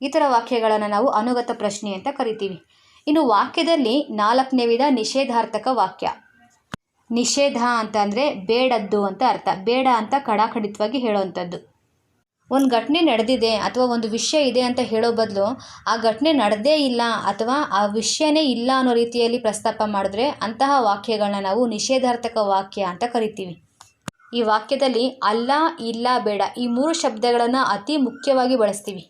ಈ ಥರ ವಾಕ್ಯಗಳನ್ನು ನಾವು ಅನುಗತ ಪ್ರಶ್ನೆ ಅಂತ ಕರಿತೀವಿ. ಇನ್ನು ವಾಕ್ಯದಲ್ಲಿ ನಾಲ್ಕನೇ ವಿಧ ನಿಷೇಧಾರ್ಥಕ ವಾಕ್ಯ. ನಿಷೇಧ ಅಂತ ಅಂದರೆ ಬೇಡದ್ದು ಅಂತ ಅರ್ಥ. ಬೇಡ ಅಂತ ಕಡಾಖಂಡಿತವಾಗಿ ಹೇಳೋವಂಥದ್ದು ಒಂದು ಘಟನೆ ನಡೆದಿದೆ ಅಥವಾ ಒಂದು ವಿಷಯ ಇದೆ ಅಂತ ಹೇಳೋ ಬದಲು ಆ ಘಟನೆ ನಡೆದೇ ಇಲ್ಲ ಅಥವಾ ಆ ವಿಷಯನೇ ಇಲ್ಲ ಅನ್ನೋ ರೀತಿಯಲ್ಲಿ ಪ್ರಸ್ತಾಪ ಮಾಡಿದ್ರೆ ಅಂತಹ ವಾಕ್ಯಗಳನ್ನ ನಾವು ನಿಷೇಧಾರ್ಥಕ ವಾಕ್ಯ ಅಂತ ಕರಿತೀವಿ. ಈ ವಾಕ್ಯದಲ್ಲಿ ಅಲ್ಲ, ಇಲ್ಲ, ಬೇಡ ಈ ಮೂರು ಶಬ್ದಗಳನ್ನು ಅತಿ ಮುಖ್ಯವಾಗಿ ಬಳಸ್ತೀವಿ.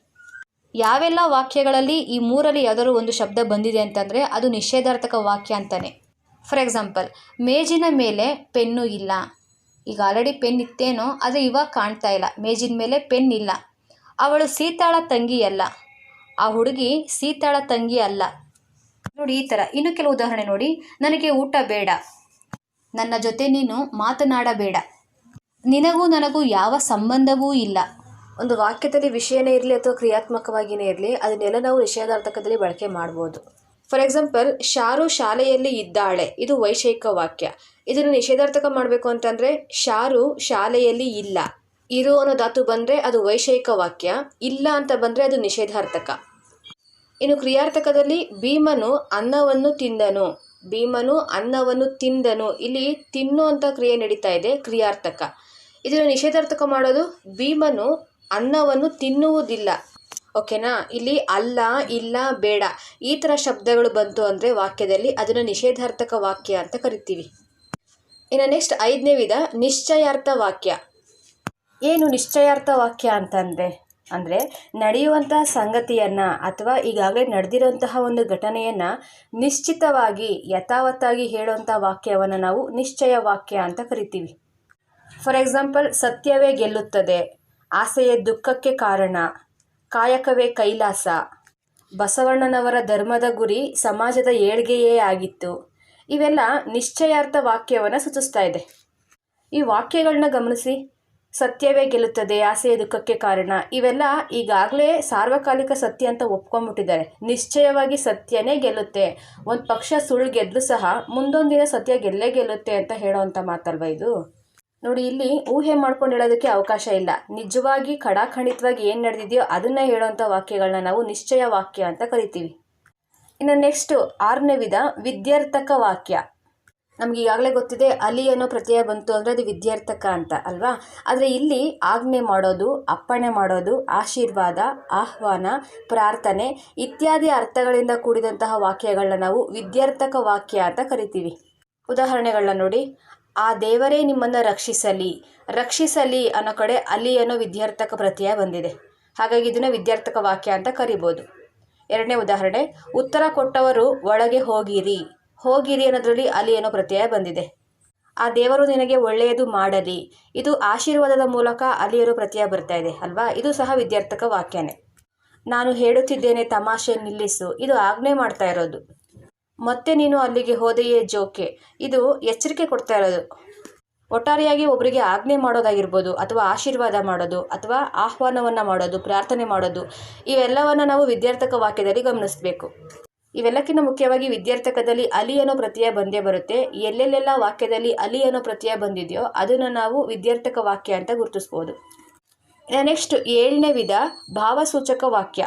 ಯಾವೆಲ್ಲ ವಾಕ್ಯಗಳಲ್ಲಿ ಈ ಮೂರಲ್ಲಿ ಯಾವುದಾದ್ರು ಒಂದು ಶಬ್ದ ಬಂದಿದೆ ಅಂತಂದರೆ ಅದು ನಿಷೇಧಾರ್ಥಕ ವಾಕ್ಯ ಅಂತಾನೆ. ಫಾರ್ ಎಕ್ಸಾಂಪಲ್ ಮೇಜಿನ ಮೇಲೆ ಪೆನ್ನು ಇಲ್ಲ. ಈಗ ಆಲ್ರೆಡಿ ಪೆನ್ ಇತ್ತೇನೋ ಆದರೆ ಇವಾಗ ಕಾಣ್ತಾ ಇಲ್ಲ. ಮೇಜಿನ ಮೇಲೆ ಪೆನ್ ಇಲ್ಲ. ಅವಳು ಸೀತಾಳ ತಂಗಿ ಅಲ್ಲ. ಆ ಹುಡುಗಿ ಸೀತಾಳ ತಂಗಿ ಅಲ್ಲ. ನೋಡಿ ಈ ಥರ ಇನ್ನು ಕೆಲವು ಉದಾಹರಣೆ ನೋಡಿ. ನನಗೆ ಊಟ ಬೇಡ. ನನ್ನ ಜೊತೆ ನೀನು ಮಾತನಾಡಬೇಡ. ನಿನಗೂ ನನಗೂ ಯಾವ ಸಂಬಂಧವೂ ಇಲ್ಲ. ಒಂದು ವಾಕ್ಯದಲ್ಲಿ ವಿಷಯನೇ ಇರಲಿ ಅಥವಾ ಕ್ರಿಯಾತ್ಮಕವಾಗಿಯೇ ಇರಲಿ, ಅದನ್ನೆಲ್ಲ ನಾವು ನಿಷೇಧಾರ್ಥಕದಲ್ಲಿ ಬಳಕೆ ಮಾಡ್ಬೋದು. ಫಾರ್ ಎಕ್ಸಾಂಪಲ್ ಶಾರು ಶಾಲೆಯಲ್ಲಿ ಇದ್ದಾಳೆ. ಇದು ವೈಷಯಿಕ ವಾಕ್ಯ. ಇದನ್ನು ನಿಷೇಧಾರ್ಥಕ ಮಾಡಬೇಕು ಅಂತಂದರೆ, ಶಾರು ಶಾಲೆಯಲ್ಲಿ ಇಲ್ಲ. ಇರು ಅನ್ನೋ ಧಾತು ಬಂದರೆ ಅದು ವೈಷಯಿಕ ವಾಕ್ಯ. ಇಲ್ಲ ಅಂತ ಬಂದರೆ ಅದು ನಿಷೇಧಾರ್ಥಕ. ಇನ್ನು ಕ್ರಿಯಾರ್ಥಕದಲ್ಲಿ ಭೀಮನು ಅನ್ನವನ್ನು ತಿಂದನು. ಭೀಮನು ಅನ್ನವನ್ನು ತಿಂದನು. ಇಲ್ಲಿ ತಿನ್ನು ಅಂತ ಕ್ರಿಯೆ ನಡೀತಾ ಇದೆ, ಕ್ರಿಯಾರ್ಥಕ. ಇದನ್ನು ನಿಷೇಧಾರ್ಥಕ ಮಾಡೋದು? ಭೀಮನು ಅನ್ನವನ್ನು ತಿನ್ನುವುದಿಲ್ಲ. ಓಕೆನಾ? ಇಲ್ಲಿ ಅಲ್ಲ, ಇಲ್ಲ, ಬೇಡ. ಈ ಥರ ಶಬ್ದಗಳು ಬಂತು ಅಂದರೆ ವಾಕ್ಯದಲ್ಲಿ ಅದನ್ನು ನಿಷೇಧಾರ್ಥಕ ವಾಕ್ಯ ಅಂತ ಕರಿತೀವಿ. ಇನ್ನು ನೆಕ್ಸ್ಟ್ ಐದನೇ ವಿಧ, ನಿಶ್ಚಯಾರ್ಥ ವಾಕ್ಯ. ಏನು ನಿಶ್ಚಯಾರ್ಥ ವಾಕ್ಯ ಅಂತಂದರೆ? ಅಂದರೆ ನಡೆಯುವಂತಹ ಸಂಗತಿಯನ್ನು ಅಥವಾ ಈಗಾಗಲೇ ನಡೆದಿರುವಂತಹ ಒಂದು ಘಟನೆಯನ್ನು ನಿಶ್ಚಿತವಾಗಿ ಯಥಾವತ್ತಾಗಿ ಹೇಳುವಂಥ ವಾಕ್ಯವನ್ನು ನಾವು ನಿಶ್ಚಯ ವಾಕ್ಯ ಅಂತ ಕರಿತೀವಿ. ಫಾರ್ ಎಕ್ಸಾಂಪಲ್ ಸತ್ಯವೇ ಗೆಲ್ಲುತ್ತದೆ, ಆಸೆಯೇ ದುಃಖಕ್ಕೆ ಕಾರಣ, ಕಾಯಕವೇ ಕೈಲಾಸ, ಬಸವಣ್ಣನವರ ಧರ್ಮದ ಗುರಿ ಸಮಾಜದ ಏಳ್ಗೆಯೇ ಆಗಿತ್ತು. ಇವೆಲ್ಲ ನಿಶ್ಚಯಾರ್ಥ ವಾಕ್ಯವನ್ನು ಸೂಚಿಸ್ತಾ ಇದೆ. ಈ ವಾಕ್ಯಗಳನ್ನ ಗಮನಿಸಿ. ಸತ್ಯವೇ ಗೆಲ್ಲುತ್ತದೆ, ಆಸೆಯ ದುಃಖಕ್ಕೆ ಕಾರಣ. ಇವೆಲ್ಲ ಈಗಾಗಲೇ ಸಾರ್ವಕಾಲಿಕ ಸತ್ಯ ಅಂತ ಒಪ್ಕೊಂಡ್ಬಿಟ್ಟಿದ್ದಾರೆ. ನಿಶ್ಚಯವಾಗಿ ಸತ್ಯನೇ ಗೆಲ್ಲುತ್ತೆ. ಒಂದು ಪಕ್ಷ ಸುಳ್ಳು ಗೆದ್ದರೂ ಸಹ ಮುಂದೊಂದು ದಿನ ಸತ್ಯ ಗೆಲ್ಲೇ ಗೆಲ್ಲುತ್ತೆ ಅಂತ ಹೇಳೋವಂಥ ಮಾತಲ್ವ ಇದು? ನೋಡಿ, ಇಲ್ಲಿ ಊಹೆ ಮಾಡ್ಕೊಂಡು ಹೇಳೋದಕ್ಕೆ ಅವಕಾಶ ಇಲ್ಲ. ನಿಜವಾಗಿ, ಖಡಾಖಂಡಿತವಾಗಿ ಏನು ನಡೆದಿದೆಯೋ ಅದನ್ನ ಹೇಳೋವಂಥ ವಾಕ್ಯಗಳನ್ನ ನಾವು ನಿಶ್ಚಯ ವಾಕ್ಯ ಅಂತ ಕರಿತೀವಿ. ಇನ್ನು ನೆಕ್ಸ್ಟು ಆರನೇ ವಿಧ, ವಿದ್ಯಾರ್ಥಕ ವಾಕ್ಯ. ನಮ್ಗೆ ಈಗಾಗಲೇ ಗೊತ್ತಿದೆ ಅಲಿ ಅನ್ನೋ ಪ್ರತ್ಯಯ ಬಂತು ಅಂದರೆ ಅದು ವಿದ್ಯಾರ್ಥಕ ಅಂತ, ಅಲ್ವಾ? ಆದರೆ ಇಲ್ಲಿ ಆಜ್ಞೆ ಮಾಡೋದು, ಅಪ್ಪಣೆ ಮಾಡೋದು, ಆಶೀರ್ವಾದ, ಆಹ್ವಾನ, ಪ್ರಾರ್ಥನೆ ಇತ್ಯಾದಿ ಅರ್ಥಗಳಿಂದ ಕೂಡಿದಂತಹ ವಾಕ್ಯಗಳನ್ನ ನಾವು ವಿದ್ಯಾರ್ಥಕ ವಾಕ್ಯ ಅಂತ ಕರಿತೀವಿ. ಉದಾಹರಣೆಗಳನ್ನ ನೋಡಿ. ಆ ದೇವರೇ ನಿಮ್ಮನ್ನು ರಕ್ಷಿಸಲಿ. ರಕ್ಷಿಸಲಿ ಅನ್ನೋ ಕಡೆ ಅಲ್ಲಿ ಅನ್ನೋ ವಿದ್ಯಾರ್ಥಕ ಪ್ರತ್ಯಯ ಬಂದಿದೆ. ಹಾಗಾಗಿ ಇದನ್ನು ವಿದ್ಯಾರ್ಥಕ ವಾಕ್ಯ ಅಂತ ಕರಿಬೋದು. ಎರಡನೇ ಉದಾಹರಣೆ, ಉತ್ತರ ಕೊಟ್ಟವರು ಒಳಗೆ ಹೋಗಿರಿ. ಹೋಗಿರಿ ಅನ್ನೋದ್ರಲ್ಲಿ ಅಲ್ಲಿ ಅನ್ನೋ ಪ್ರತ್ಯಯ ಬಂದಿದೆ. ಆ ದೇವರು ನಿನಗೆ ಒಳ್ಳೆಯದು ಮಾಡಲಿ. ಇದು ಆಶೀರ್ವಾದದ ಮೂಲಕ ಅಲ್ಲಿ ಅನ್ನೋ ಪ್ರತ್ಯಯ ಬರ್ತಾ ಇದೆ, ಅಲ್ವಾ? ಇದು ಸಹ ವಿದ್ಯಾರ್ಥಕ ವಾಕ್ಯನೇ. ನಾನು ಹೇಳುತ್ತಿದ್ದೇನೆ ತಮಾಷೆ ನಿಲ್ಲಿಸು. ಇದು ಆಜ್ಞೆ ಮಾಡ್ತಾ ಇರೋದು. ಮತ್ತೆ ನೀನು ಅಲ್ಲಿಗೆ ಹೋದೆಯೇ ಜೋಕೆ. ಇದು ಎಚ್ಚರಿಕೆ ಕೊಡ್ತಾ ಇರೋದು. ಒಟ್ಟಾರೆಯಾಗಿ ಒಬ್ಬರಿಗೆ ಆಜ್ಞೆ ಮಾಡೋದಾಗಿರ್ಬೋದು ಅಥವಾ ಆಶೀರ್ವಾದ ಮಾಡೋದು ಅಥವಾ ಆಹ್ವಾನವನ್ನು ಮಾಡೋದು, ಪ್ರಾರ್ಥನೆ ಮಾಡೋದು, ಇವೆಲ್ಲವನ್ನು ನಾವು ವಿದ್ಯಾರ್ಥಕ ವಾಕ್ಯದಲ್ಲಿ ಗಮನಿಸಬೇಕು. ಇವೆಲ್ಲಕ್ಕಿಂತ ಮುಖ್ಯವಾಗಿ ವಿದ್ಯಾರ್ಥಕದಲ್ಲಿ ಅಲಿ ಅನ್ನೋ ಪ್ರತ್ಯಯ ಬಂದೇ ಬರುತ್ತೆ. ಎಲ್ಲೆಲ್ಲೆಲ್ಲ ವಾಕ್ಯದಲ್ಲಿ ಅಲಿ ಅನ್ನೋ ಪ್ರತ್ಯಯ ಬಂದಿದೆಯೋ ಅದನ್ನು ನಾವು ವಿದ್ಯಾರ್ಥಕ ವಾಕ್ಯ ಅಂತ ಗುರುತಿಸ್ಬೋದು. ನೆಕ್ಸ್ಟ್ ಏಳನೇ ವಿಧ ಭಾವಸೂಚಕ ವಾಕ್ಯ.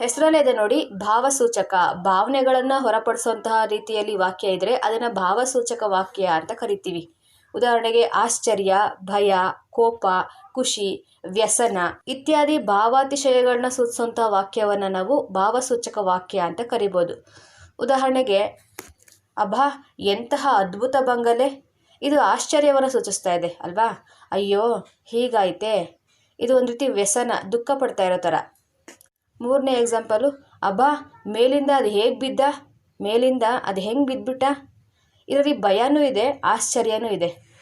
ಹೆಸರಲ್ಲೇ ಇದೆ ನೋಡಿ, ಭಾವಸೂಚಕ. ಭಾವನೆಗಳನ್ನು ಹೊರಪಡಿಸುವಂತಹ ರೀತಿಯಲ್ಲಿ ವಾಕ್ಯ ಇದ್ದರೆ ಅದನ್ನು ಭಾವಸೂಚಕ ವಾಕ್ಯ ಅಂತ ಕರಿತೀವಿ. ಉದಾಹರಣೆಗೆ ಆಶ್ಚರ್ಯ, ಭಯ, ಕೋಪ, ಖುಷಿ, ವ್ಯಸನ ಇತ್ಯಾದಿ ಭಾವಾತಿಶಯಗಳನ್ನ ಸೂಚಿಸುವಂತಹ ವಾಕ್ಯವನ್ನು ನಾವು ಭಾವಸೂಚಕ ವಾಕ್ಯ ಅಂತ ಕರಿಬೋದು. ಉದಾಹರಣೆಗೆ ಅಭಾ ಎಂತಹ ಅದ್ಭುತ ಬಂಗಲೆ. ಇದು ಆಶ್ಚರ್ಯವನ್ನು ಸೂಚಿಸ್ತಾ ಇದೆ, ಅಲ್ವಾ? ಅಯ್ಯೋ, ಹೀಗಾಯ್ತೆ. ಇದು ಒಂದು ರೀತಿ ವ್ಯಸನ, ದುಃಖ ಪಡ್ತಾ ಇರೋ ಥರ ಮೂರನೇ ಎಕ್ಸಾಂಪಲು ಅಬ್ಬಾ, ಮೇಲಿಂದ ಅದು ಹೇಗೆ ಬಿದ್ದ? ಮೇಲಿಂದ ಅದು ಹೆಂಗೆ ಬಿದ್ದುಬಿಟ್ಟ? ಇದರಲ್ಲಿ ಭಯನೂ ಇದೆ, ಆಶ್ಚರ್ಯನೂ ಇದೆ.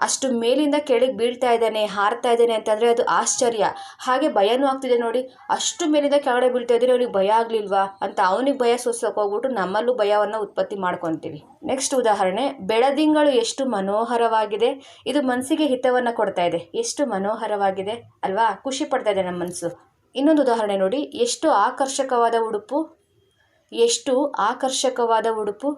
ಅಷ್ಟು ಮೇಲಿಂದ ಕೆಳಗೆ ಬೀಳ್ತಾ ಇದ್ದಾನೆ, ಹಾರ್ತಾ ಇದ್ದಾನೆ ಅಂತಂದರೆ ಅದು ಆಶ್ಚರ್ಯ. ಹಾಗೆ ಭಯನೂ ಆಗ್ತಿದೆ ನೋಡಿ, ಅಷ್ಟು ಮೇಲಿಂದ ಕೆಳಗಡೆ ಬೀಳ್ತಾ ಇದ್ರೆ ಅವನಿಗೆ ಭಯ ಆಗಲಿಲ್ವಾ ಅಂತ ಅವನಿಗೆ ಭಯ ಹೋಗ್ಬಿಟ್ಟು ನಮ್ಮಲ್ಲೂ ಭಯವನ್ನು ಉತ್ಪತ್ತಿ ಮಾಡ್ಕೊತೀವಿ. ನೆಕ್ಸ್ಟ್ ಉದಾಹರಣೆ, ಬೆಳದಿಂಗಳು ಎಷ್ಟು ಮನೋಹರವಾಗಿದೆ. ಇದು ಮನಸ್ಸಿಗೆ ಹಿತವನ್ನು ಕೊಡ್ತಾ ಇದೆ. ಎಷ್ಟು ಮನೋಹರವಾಗಿದೆ. ಅಲ್ವಾ? ಖುಷಿ ಪಡ್ತಾ ಇದೆ ನಮ್ಮ ಮನಸ್ಸು. ಇನ್ನೊಂದು ಉದಾಹರಣೆ ನೋಡಿ. ಎಷ್ಟು ಆಕರ್ಷಕವಾದ ಉಡುಪು, ಎಷ್ಟು ಆಕರ್ಷಕವಾದ ಉಡುಪು.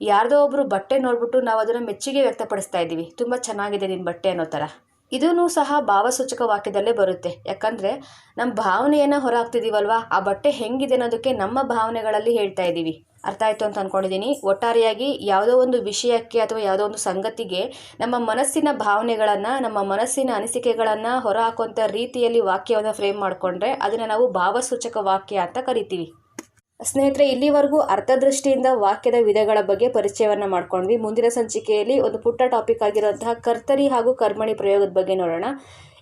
ಯಾರದೋ ಒಬ್ಬರು ಬಟ್ಟೆ ನೋಡ್ಬಿಟ್ಟು ನಾವು ಅದನ್ನು ಮೆಚ್ಚುಗೆ ವ್ಯಕ್ತಪಡಿಸ್ತಾ ಇದ್ದೀವಿ ತುಂಬ ಚೆನ್ನಾಗಿದೆ ನಿನ್ನ ಬಟ್ಟೆ ಅನ್ನೋ ಥರ ಇದೂ ಸಹ ಭಾವಸೂಚಕ ವಾಕ್ಯದಲ್ಲೇ ಬರುತ್ತೆ. ಯಾಕಂದರೆ ನಮ್ಮ ಭಾವನೆಯನ್ನು ಹೊರ ಹಾಕ್ತಿದ್ದೀವಲ್ವಾ ಆ ಬಟ್ಟೆ ಹೆಂಗಿದೆ ಅನ್ನೋದಕ್ಕೆ ನಮ್ಮ ಭಾವನೆಗಳಲ್ಲಿ ಹೇಳ್ತಾ ಇದ್ದೀವಿ ಅರ್ಥ ಆಯಿತು ಅಂತ ಅಂದ್ಕೊಂಡಿದ್ದೀನಿ ಒಟ್ಟಾರೆಯಾಗಿ ಯಾವುದೋ ಒಂದು ವಿಷಯಕ್ಕೆ ಅಥವಾ ಯಾವುದೋ ಒಂದು ಸಂಗತಿಗೆ ನಮ್ಮ ಮನಸ್ಸಿನ ಭಾವನೆಗಳನ್ನು, ನಮ್ಮ ಮನಸ್ಸಿನ ಅನಿಸಿಕೆಗಳನ್ನು ಹೊರ ಹಾಕುವಂಥ ರೀತಿಯಲ್ಲಿ ವಾಕ್ಯವನ್ನು ಫ್ರೇಮ್ ಮಾಡಿಕೊಂಡ್ರೆ ಅದನ್ನು ನಾವು ಭಾವಸೂಚಕ ವಾಕ್ಯ ಅಂತ ಕರಿತೀವಿ. ಸ್ನೇಹಿತರೆ, ಇಲ್ಲಿವರೆಗೂ ಅರ್ಥದೃಷ್ಟಿಯಿಂದ ವಾಕ್ಯದ ವಿಧಗಳ ಬಗ್ಗೆ ಪರಿಚಯವನ್ನು ಮಾಡ್ಕೊಂಡ್ವಿ. ಮುಂದಿನ ಸಂಚಿಕೆಯಲ್ಲಿ ಒಂದು ಪುಟ್ಟ ಟಾಪಿಕ್ ಆಗಿರುವಂತಹ ಕರ್ತರಿ ಹಾಗೂ ಕರ್ಮಣಿ ಪ್ರಯೋಗದ ಬಗ್ಗೆ ನೋಡೋಣ.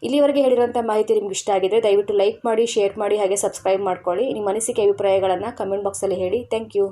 ಇಲ್ಲಿವರೆಗೆ ಹೇಳಿರುವಂಥ ಮಾಹಿತಿ ನಿಮ್ಗೆ ಇಷ್ಟ ಆಗಿದೆ ದಯವಿಟ್ಟು ಲೈಕ್ ಮಾಡಿ, ಶೇರ್ ಮಾಡಿ, ಹಾಗೆ ಸಬ್ಸ್ಕ್ರೈಬ್ ಮಾಡ್ಕೊಳ್ಳಿ. ನಿಮ್ಮ ಅನಿಸಿಕೆ, ಅಭಿಪ್ರಾಯಗಳನ್ನು ಕಮೆಂಟ್ ಬಾಕ್ಸಲ್ಲಿ ಹೇಳಿ. Thank you.